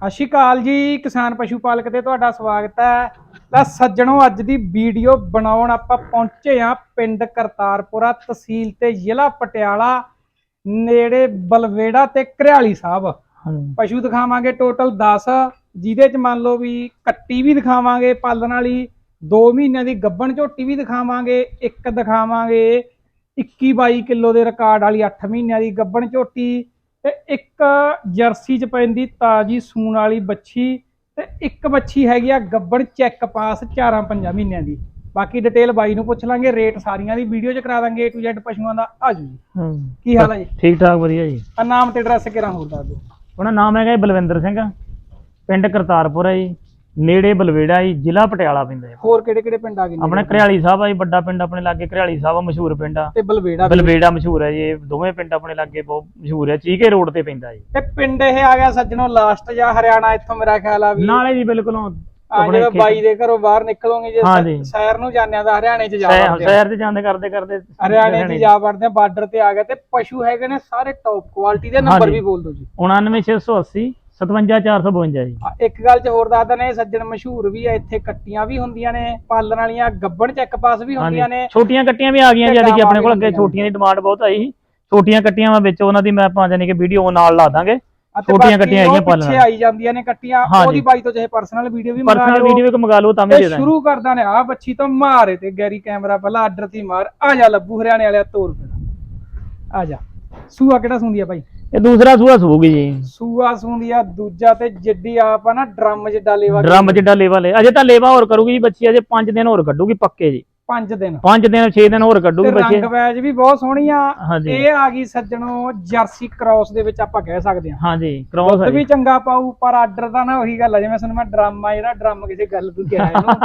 ਸਤਿ ਸ਼੍ਰੀ ਅਕਾਲ ਜੀ ਕਿਸਾਨ ਪਸ਼ੂ ਪਾਲਕ ਤੇ ਤੁਹਾਡਾ ਸਵਾਗਤ ਹੈ। ਤਾਂ ਸੱਜਣੋ ਅੱਜ ਦੀ ਵੀਡੀਓ ਬਣਾਉਣ ਆਪਾਂ ਪਹੁੰਚੇ ਆ ਪਿੰਡ ਕਰਤਾਰਪੁਰਾ ਤਹਿਸੀਲ ਤੇ ਜ਼ਿਲ੍ਹਾ ਪਟਿਆਲਾ ਨੇੜੇ ਬਲਵੇੜਾ ਤੇ ਘਰਿਆਲੀ ਸਾਹਿਬ। ਪਸ਼ੂ ਦਿਖਾਵਾਂਗੇ ਟੋਟਲ 10 ਜਿਹਦੇ ਚ ਮੰਨ ਲਓ ਵੀ ਕੱਟੀ ਵੀ ਦਿਖਾਵਾਂਗੇ ਪਾਲਣ ਵਾਲੀ 2 ਮਹੀਨਿਆਂ ਦੀ ਗੱਬਣ ਝੋਟੀ ਵੀ ਦਿਖਾਵਾਂਗੇ ਇੱਕ ਦਿਖਾਵਾਂਗੇ 21 22 ਕਿਲੋ ਦੇ ਰਿਕਾਰਡ ਵਾਲੀ 8 ਮਹੀਨਿਆਂ ਦੀ ਗੱਬਣ ਝੋਟੀ ਤੇ ਇੱਕ ਜਰਸੀ ਚ ਪੈਂਦੀ ਤਾਜੀ ਸੂਣ ਵਾਲੀ ਬੱਚੀ ਤੇ ਇੱਕ ਬੱਚੀ ਹੈਗੀ ਆ ਗੱਬਣ ਚੈੱਕ ਪਾਸ 4-5 ਮਹੀਨਿਆਂ ਦੀ। ਬਾਕੀ ਡਿਟੇਲ ਬਾਈ ਨੂੰ ਪੁੱਛ ਲਾਂਗੇ ਰੇਟ ਸਾਰੀਆਂ ਦੀ ਵੀਡੀਓ ਚ ਕਰਾ ਦਾਂਗੇ A to Z ਪਸ਼ੂਆਂ ਦਾ। ਆਜੂ ਜੀ। ਹਾਂ। ਕੀ ਹਾਲ ਹੈ ਜੀ? ਠੀਕ ਠਾਕ ਵਧੀਆ ਜੀ। ਆ ਨਾਮ ਤੇ ਐਡਰੈਸ ਕਿਹੜਾ ਹੋਰ ਦੱਸ ਦਿਓ? ਉਹਨਾਂ ਨਾਮ ਹੈਗਾ ਜੀ ਬਲਵਿੰਦਰ ਸਿੰਘ। ਪਿੰਡ ਕਰਤਾਰਪੁਰ ਹੈ ਜੀ। ਨੇੜੇ ਬਲਵੇੜਾ ਜੀ ਜ਼ਿਲ੍ਹਾ ਪਟਿਆਲਾ ਪੈਂਦਾ ਜੀ ਹੋਰ ਕਿਹੜੇ ਕਿਹੜੇ ਪਿੰਡ ਆ ਗਏ ਨੇ? ਆਪਣੇ ਘਰਿਆਲੀ ਸਾਹਿਬ ਆ ਜੀ ਵੱਡਾ ਪਿੰਡ ਆਪਣੇ ਲਾਗੇ ਘਰਿਆਲੀ ਸਾਹਿਬ ਆ ਮਸ਼ਹੂਰ ਪਿੰਡ ਆ ਤੇ ਬਲਵੇੜਾ ਵੀ। ਬਲਵੇੜਾ ਮਸ਼ਹੂਰ ਹੈ ਜੀ ਇਹ ਦੋਵੇਂ ਪਿੰਡ ਆਪਣੇ ਲਾਗੇ ਬਹੁਤ ਮਸ਼ਹੂਰ ਹੈ ਚੀਕੇ ਰੋਡ ਤੇ ਪੈਂਦਾ ਜੀ ਤੇ ਪਿੰਡ ਇਹ ਆ ਗਿਆ ਸੱਜਣੋ ਲਾਸਟ ਜਾਂ ਹਰਿਆਣਾ ਇੱਥੋਂ ਮੇਰਾ ਖਿਆਲ ਆ ਵੀ ਨਾਲੇ ਜੀ ਬਿਲਕੁਲੋਂ ਆ ਜਦੋਂ ਬਾਈ ਦੇ ਘਰੋਂ ਬਾਹਰ ਨਿਕਲੋਗੇ ਜੇ ਹਾਂ ਜੀ। ਸ਼ਹਿਰ ਨੂੰ ਜਾਂਦੇ ਤਾਂ ਹਰਿਆਣੇ 'ਚ ਜਾ ਵੜਦੇ ਆ। ਸ਼ਹਿਰ ਤੇ ਜਾਂਦੇ ਕਰਦੇ ਕਰਦੇ ਹਰਿਆਣੇ 'ਚ ਜਾ ਵੜਦੇ ਆ ਬਾਰਡਰ ਤੇ ਆ ਗਏ ਤੇ ਪਸ਼ੂ ਹੈਗੇ ਨੇ ਸਾਰੇ ਟੌਪ ਕੁਆਲਿਟੀ ਦੇ ਨੰਬਰ ਹਾਂਜੀ। ਵੀ ਬੋਲ ਦਿਓ ਜੀ 99680 57452 ਜੀ। ਆ, ਇੱਕ ਗੱਲ 'ਚ ਹੋਰ ਦੱਸਦਾ ਨੇ ਸੱਜਣ ਮਸ਼ਹੂਰ ਵੀ ਆ ਇੱਥੇ ਕੱਟੀਆਂ ਵੀ ਹੁੰਦੀਆਂ ਨੇ ਪਾਲਣ ਵਾਲੀਆਂ ਗੱਬਣ ਚੈੱਕ ਪਾਸ ਵੀ ਹੁੰਦੀਆਂ ਨੇ। ਛੋਟੀਆਂ ਕੱਟੀਆਂ ਵੀ ਆ ਗਈਆਂ ਕਿ ਗਾਵਾਂ ਆਪਣੇ ਕੋਲ ਅੱਗੇ ਛੋਟੀਆਂ ਦੀ ਡਿਮਾਂਡ ਬਹੁਤ ਆਈ ਸੀ। ਛੋਟੀਆਂ ਕੱਟੀਆਂ ਵਿੱਚ ਉਹਨਾਂ ਦੀ ਮੈਂ ਆਪਾਂ ਜਾਨੀ ਕਿ ਵੀਡੀਓ ਨਾਲ ਲਾ ਦਾਂਗੇ। ਅਤੇ ਛੋਟੀਆਂ ਬਾਕੀ ਕੱਟੀਆਂ ਉਹ ਹੈਗੀਆਂ ਪਾਲਣ ਪਿੱਛੇ ਆਈ ਜਾਂਦੀਆਂ ਨੇ ਕੱਟੀਆਂ ਉਹਦੀ ਜੀ। ਬਾਈ ਤੋਂ ਚਾਹੇ ਪਰਸਨਲ ਵੀਡੀਓ ਵੀ ਮੰਗਾ ਪਰਸਨਲ ਲਿਓ। ਵੀਡੀਓ ਵੀ ਮੰਗਾ ਲਓ ਤਾਂ ਵੀ ਤੇ ਦੇ ਦਾਂਗੇ। ਸ਼ੁਰੂ ਕਰਦਾ ਨੇ ਆ ਬੱਚੀ ਤੋਂ ਮਾਰੇ ਤੇ ਗੈਰੀ ਕੈਮਰਾ ਪਹਿਲਾਂ ਆਰਡਰ ਤੇ ਮਾਰ ਆ ਜਾ ਲੱਭੂ ਹਰਿਆਣੇ ਵਾਲਿਆ ਤੋਰ ਫਿਰ। ਆ ਜਾ। ਸੂਆ ਕਿਹੜਾ ਸੁੰਦੀ ਆ ਭਾਈ ਇਹ ਦੂਸਰਾ ਸੂਆ ਸੂਗੀ ਜੀ। ਸੂਆ ਸੁੰਦੀ ਆ ਦੂਜਾ ਤੇ ਜਿੱਡੀ ਆਪ ਆ ਨਾ ਡਰਮ ਜਿੱਡਾ ਲੇਵਾ ਡਰਮ ਜਿੱਡਾ ਲੇਵਾ ਲੈ ਅਜੇ ਤਾਂ ਲੇਵਾ ਹੋਰ ਕਰੂਗੀ ਜੀ ਬੱਚੀ ਅਜੇ 5 ਦਿਨ ਹੋਰ ਕੱਢੂਗੀ ਪੱਕੇ ਜੀ। 5 ਦਿਨ। 5 ਦਿਨ 6 ਦਿਨ ਹੋਰ ਕੱਢੂਗੀ ਬੱਚੇ। ਰੰਗ ਵੈਜ ਵੀ ਬਹੁਤ ਸੋਹਣੀ ਆ। ਇਹ ਆ ਗਈ ਸੱਜਣੋ ਜਰਸੀ ਕ੍ਰਾਸ ਦੇ ਵਿੱਚ ਆਪਾਂ ਕਹਿ ਸਕਦੇ ਹਾਂ ਹਾਂਜੀ ਕ੍ਰੋਸ ਦੁੱਧ ਵੀ ਚੰਗਾ ਪਾਊ ਪਰ ਆਰਡਰ ਦਾ ਨਾ ਉਹੀ ਗੱਲ ਆ ਜਿਵੇਂ ਸਾਨੂੰ ਮੈਂ ਡਰਮ ਆ ਜਿਹੜਾ ਡਰਮ ਕਿਸੇ ਗੱਲ ਤੋਂ ਕਿਹਾ ਇਹਨੂੰ।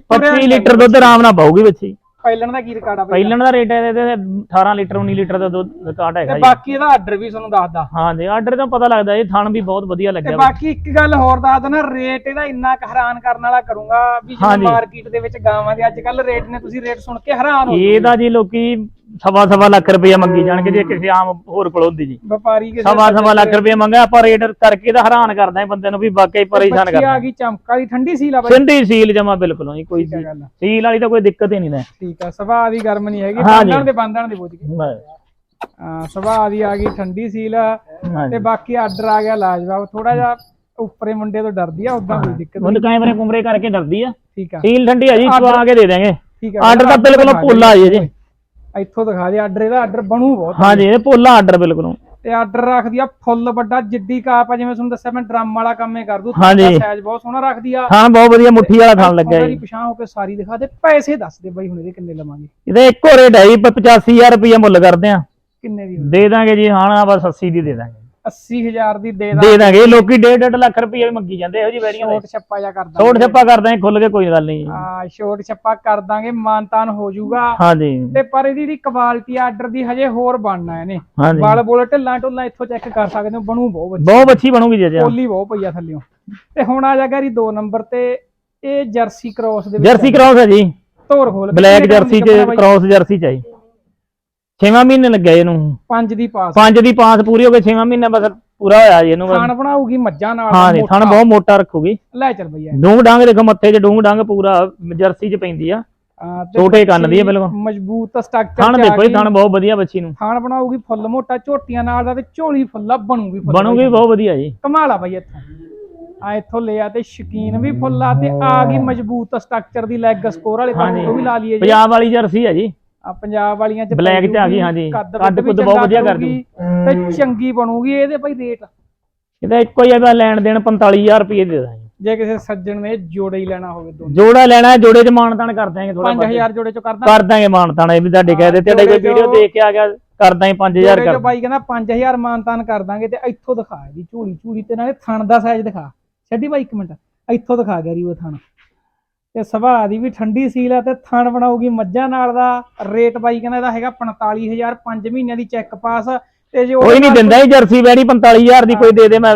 25 ਲੀਟਰ ਦੁੱਧ ਆਰਾਮ ਨਾਲ ਪਾਊਗੀ ਬੱਚੀ। ਪਹਿਲਣ ਦਾ ਕੀ ਰਿਕਾਰਡ ਆ ਪਹਿਲਣ ਦਾ ਰੇਟ ਇਹਦੇ ਤੇ 18 ਲੀਟਰ 19 ਲੀਟਰ ਦਾ ਦੁੱਧ ਰਿਕਾਰਡ ਹੈਗਾ ਤੇ ਜੀ ਬਾਕੀ ਇਹਦਾ ਆਰਡਰ ਵੀ ਤੁਹਾਨੂੰ ਦੱਸਦਾ ਹਾਂਜੀ ਆਰਡਰ ਤੋਂ ਪਤਾ ਲੱਗਦਾ ਇਹ ਥਣ ਵੀ ਬਹੁਤ ਵਧੀਆ ਤੇ ਲੱਗਿਆ ਵਾ। ਬਾਕੀ ਇੱਕ ਗੱਲ ਹੋਰ ਦੱਸ ਦਣਾ ਰੇਟ ਇਹਦਾ ਇੰਨਾ ਕੁ ਹੈਰਾਨ ਕਰਨ ਵਾਲਾ ਕਰੂੰਗਾ ਵੀ ਜਿਵੇਂ ਹਾਂਜੀ। ਮਾਰਕੀਟ ਦੇ ਵਿੱਚ ਗਾਵਾਂ ਦੇ ਅੱਜ ਕੱਲ ਰੇਟ ਨੇ ਤੁਸੀਂ ਰੇਟ ਸੁਣ ਕੇ ਹੈਰਾਨ ਹੋ ਇਹ ਤਾਂ ਜੀ ਲੋਕੀ ਸਵਾ ਸਵਾ ਲੱਖ ਰੁਪਇਆ ਮੰਗੀ ਜਾਣਗੇ ਜੇ ਕਿਸੇ ਆਮ ਹੋਰ ਕੋਲ ਹੁੰਦੀ ਜੀ। ਵਪਾਰੀ ਕਿਸੇ ਸਵਾ ਸਵਾ ਲੱਖ ਰੁਪਇਆ ਮੰਗਿਆ ਆਪਾਂ ਰੇਟ ਕਰਕੇ ਤਾਂ ਹੈਰਾਨ ਕਰਦਾ ਬੰਦੇ ਨੂੰ ਵੀ ਵਾਕਈ ਪਰੇਸ਼ਾਨ ਬੱਚੀ ਆ ਕਰਦਾ। ਗਈ ਚਮਕ ਵਾਲੀ ਠੰਡੀ ਸੀ ਲਾ ਬਾਈ। ਸਿੰਧੀ ਸੀਲ ਜਮਾ ਬਿਲਕੁਲ ਨਹੀਂ ਕੋਈ ਠੀਕ ਆ ਗੱਲ ਸੀਲ ਵਾਲੀ ਤਾਂ ਕੋਈ ਦਿੱਕਤ ਹੀ ਨਹੀਂ ਨਾ। ਠੀਕ ਆ ਸੁਭਾਅ ਦੀ ਗਰਮ ਨਹੀਂ ਹੈਗੀ। ਬੰਦਣ ਦੇ ਬੰਦਣ ਦੇ ਪੁੱਜ ਗਏ। ਹਾਂ ਸੁਭਾਅ ਦੀ ਆ ਗਈ ਠੰਡੀ ਸੀਲ ਤੇ ਹਾਂਜੀ ਬਾਕੀ ਆਰਡਰ ਆ ਗਿਆ ਲਾਜਵਾਬ ਥੋੜਾ ਜਿਹਾ ਉੱਪਰੇ ਮੁੰਡੇ ਤੋਂ ਡਰਦੀ ਆ ਉਦਾਂ ਕੋਈ ਦਿੱਕਤ ਉਹਨੂੰ ਨਹੀਂ। ਕੈਮਰੇ ਕੁਮਰੇ ਕਰਕੇ ਡਰਦੀ ਆ। ਠੀਕ ਆ। ਸੀਲ ਠੰਡੀ ਆ ਜੀ ਚਵਾ ਕੇ ਦੇ ਦਾਂਗੇ ਠੀਕ ਆ ਆਰਡਰ ਤਾਂ ਬਿਲਕੁਲ ਪੋਲਾ ਜੀ ਜੀ ਇੱਥੋਂ ਦਿਖਾ ਦੇ ਆਰਡਰ ਇਹਦਾ ਆਰਡਰ ਬਣੂ ਬਹੁਤ। ਹਾਂਜੀ ਇਹ ਪੋਲਾ ਆਰਡਰ ਬਿਲਕੁਲ। ਤੇ ਆਰਡਰ ਰੱਖਦੀ ਆ ਫੁੱਲ ਵੱਡਾ ਜਿੱਡੀ ਕਾਪ ਆ ਜਿਵੇਂ ਤੁਹਾਨੂੰ ਦੱਸਿਆ ਮੈਂ ਡਰਮ ਵਾਲਾ ਕੰਮ ਹੀ ਕਰ ਦੂ ਹਾਂਜੀ। ਸਾਈਜ਼ ਬਹੁਤ ਸੋਹਣਾ ਰੱਖਦੀ ਆ। ਥਾਂ ਬਹੁਤ ਵਧੀਆ ਮੁੱਠੀ ਵਾਲਾ ਥਾਂ ਲੱਗਿਆ ਉਹਦੀ ਜੀ। ਪਛਾਣ ਹੋ ਕੇ ਸਾਰੀ ਦਿਖਾ ਦੇ ਪੈਸੇ ਦੱਸ ਦੇ ਬਾਈ ਹੁਣ ਇਹਦੇ ਕਿੰਨੇ ਲਵਾਂਗੇ? ਇਹਦਾ ਇੱਕੋ ਰੇਟ ਹੈ ਜੀ 85000 ਰੁਪਇਆ ਮੁੱਲ ਕਰਦੇ ਆ। ਕਿੰਨੇ ਦੀ ਦੇ ਦਾਂਗੇ ਜੀ ਹਾਂ ਬਸ 80 ਦੀ ਦੇ ਦਾਂਗੇ। 80000 ਦੀ ਦੇ ਦਾ ਦੇ ਦਾਂਗੇ। ਲੋਕੀ 1.5 ਲੱਖ ਰੁਪਇਆ ਵੀ ਮੰਗੀ ਜਾਂਦੇ ਇਹੋ ਜੀ ਵੈਰੀਆਂ ਛੋਟ ਦੇ ਛੱਪਾ ਜਾ ਕਰ ਦਾਂਗੇ। ਛੋਟ ਛੱਪਾ ਕਰ ਦਾਂਗੇ ਖੁੱਲ ਕੇ ਕੋਈ ਗੱਲ ਨਹੀਂ। ਜੀ। ਆ ਛੋਟ ਛੱਪਾ ਕਰ ਦਾਂਗੇ ਮਾਨਤਾਨ ਹੋ ਜਾਊਗਾ। ਹਾਂਜੀ। ਤੇ ਪਰ ਇਹਦੀ ਜਿਹੜੀ ਕੁਆਲਿਟੀ ਆਰਡਰ ਦੀ ਹਜੇ ਹੋਰ ਬਣਨਾ ਇਹਨੇ। ਵਾਲ ਬੋਲ ਢਿੱਲਾਂ ਢੁੱਲਾਂ ਇੱਥੋਂ ਚੈੱਕ ਕਰ ਸਕਦੇ ਹੋ ਬਣੂ ਬਹੁਤ ਬਹੁਤ ਅੱਛੀ ਬਣੂਗੀ ਜੀ ਜੀ ਕੋਲੀ ਬਹੁਤ ਪਈ ਆ ਥੱਲਿਓਂ। ਤੇ ਹੁਣ ਆ ਜਾ ਗੈਰੀ 2 ਨੰਬਰ ਤੇ ਇਹ ਜਰਸੀ ਕ੍ਰੋਸ ਦੇ ਵਿੱਚ ਜਰਸੀ ਕ੍ਰਾਸ ਹੈ ਜੀ। ਧੋਰ ਖੋਲ ਬਲੈਕ ਜਰਸੀ ਚ ਕ੍ਰਾਸ ਜਰਸੀ ਚ ਜੀ 6ਵਾਂ ਮਹੀਨੇ ਲੱਗਿਆ ਜੀ ਇਹਨੂੰ। ਪੰਜ ਦੀ ਪਾਸ। ਪੰਜ ਦੀ ਪਾਸ ਪੂਰੀ ਹੋ ਗਈ 6ਵਾਂ ਮਹੀਨਾ ਬਸ ਪੂਰਾ ਹੋਇਆ ਜੀ ਇਹਨੂੰ। ਖਾਣ ਬਣਾਉਗੀ ਮੱਝਾਂ ਨਾਲ ਹਾਂ ਜੀ ਥਣ ਬਹੁਤ ਮੋਟਾ ਰੱਖੂਗੀ। ਲੈ ਚੱਲ ਬਈਆ ਡੂੰਗ ਡਾਂਗ ਦੇਖੋ ਮੱਥੇ 'ਚ ਡੂੰਗ ਡਾਂਗ ਪੂਰਾ ਜਰਸੀ 'ਚ ਪੈਂਦੀ ਆ। ਤੇ ਛੋਟੇ ਕੰਨ ਦੀ ਆ ਬਿਲਕੁਲ। ਮਜ਼ਬੂਤ ਸਟਰਕਚਰ ਥਣ ਦੇਖੋ ਇਹ ਥਣ ਬਹੁਤ ਵਧੀਆ ਬੱਚੀ ਨੂੰ। ਖਾਣ ਬਣਾਉਗੀ ਫੁੱਲ ਮੋਟਾ ਝੋਟੀਆਂ ਨਾਲ ਦਾ ਤੇ ਝੋਲੀ ਫੁੱਲਾ ਬਣੂਗੀ ਬਣੂਗੀ ਬਹੁਤ ਵਧੀਆ ਜੀ। ਕਮਾਲ ਆ ਬਈ ਇੱਥੋਂ। ਆ ਇੱਥੋਂ ਲਿਆ ਤੇ ਸ਼ਕੀਨ ਵੀ ਫੁੱਲ ਆ ਤੇ ਆ ਗਈ ਮਜ਼ਬੂਤ ਸਟਰਕਚਰ ਦੀ ਲੈਗ ਸਕੋਰ ਵਾਲੇ। ਕੰਮ ਉਹ ਵੀ ਲਾ ਲਈਏ ਜੀ। ਪੰਜਾਬ ਵਾਲੀ ਜਰਸੀ ਹੈ ਜੀ। ਆ ਪੰਜਾਬ ਵਾਲੀਆਂ ਚ Black ਚ ਆ ਗਈ, ਹਾਂਜੀ। ਕੱਦ ਕੱਦ ਬਹੁਤ ਵਧੀਆ ਕਰ ਤੇ ਚੰਗੀ ਬਣੂਗੀ ਇਹਦੇ ਭਾਈ ਰੇਟ ਇਹਦਾ ਇੱਕੋ ਹੀ ਆ ਲੈਣ ਦੇਣ 45000 ਰੁਪਏ ਦੇ ਦਾਂਗੇ। ਜੇ ਕਿਸੇ ਸੱਜਣ ਨੇ ਜੋੜਾ ਹੀ ਲੈਣਾ ਹੋਵੇ ਦੋਨੋਂ। ਜੋੜਾ ਲੈਣਾ ਹੈ, ਜੋੜੇ 'ਚ ਮਾਨਤਾਨ ਕਰ ਦਾਂਗੇ ਥੋੜਾ 5000 ਜੋੜੇ ਚੋਂ ਕਰਦਾ ਕਰ ਦਾਂਗੇ ਮਾਨਤਾਨ ਇਹ ਵੀ ਤੁਹਾਡੇ ਕਹਿ ਦੇ ਤੁਹਾਡੇ ਕੋਈ ਜੋੜੇ ਵੀਡੀਓ ਦੇਖ ਕੇ ਆ ਗਿਆ ਕਰ ਦਾਂਗੇ 5000 ਜੋੜੇ ਕਰ। ਚੋਂ ਬਾਈ ਕਹਿੰਦਾ 5000 ਮਾਨਤਾਨ ਕਰ ਦਾਂਗੇ ਤੇ ਇੱਥੋਂ ਦਿਖਾ ਇਹਦੀ ਝੂੜੀ ਝੂੜੀ ਤੇ ਨਾਲੇ ਥਣ ਦਾ ਸਾਈਜ਼ ਦਿਖਾ। ਛੱਡੀ ਬਾਈ ਇੱਕ ਮਿੰਟ ਇੱਥੋਂ ਦਿਖਾ ਗਰੀ ਉਹ ਥਣ। ਤੇ ਸੁਭਾਅ ਦੀ ਵੀ ਠੰਡੀ ਸੀਲ ਆ ਤੇ ਥਣ ਬਣਾਉਗੀ ਮੱਝਾਂ ਨਾਲ ਦਾ। ਰੇਟ ਬਾਈ ਕਹਿੰਦਾ ਇਹਦਾ ਹੈਗਾ 45000 5 ਮਹੀਨਿਆਂ ਦੀ ਚੈੱਕ ਪਾਸ। ਤੇ ਜੇ ਕੋਈ ਨਹੀਂ ਦਿੰਦਾ ਹੀ ਜਰਸੀ ਵੈਣੀ 45000 ਦੀ ਕੋਈ ਦੇ ਦੇ ਮੈਂ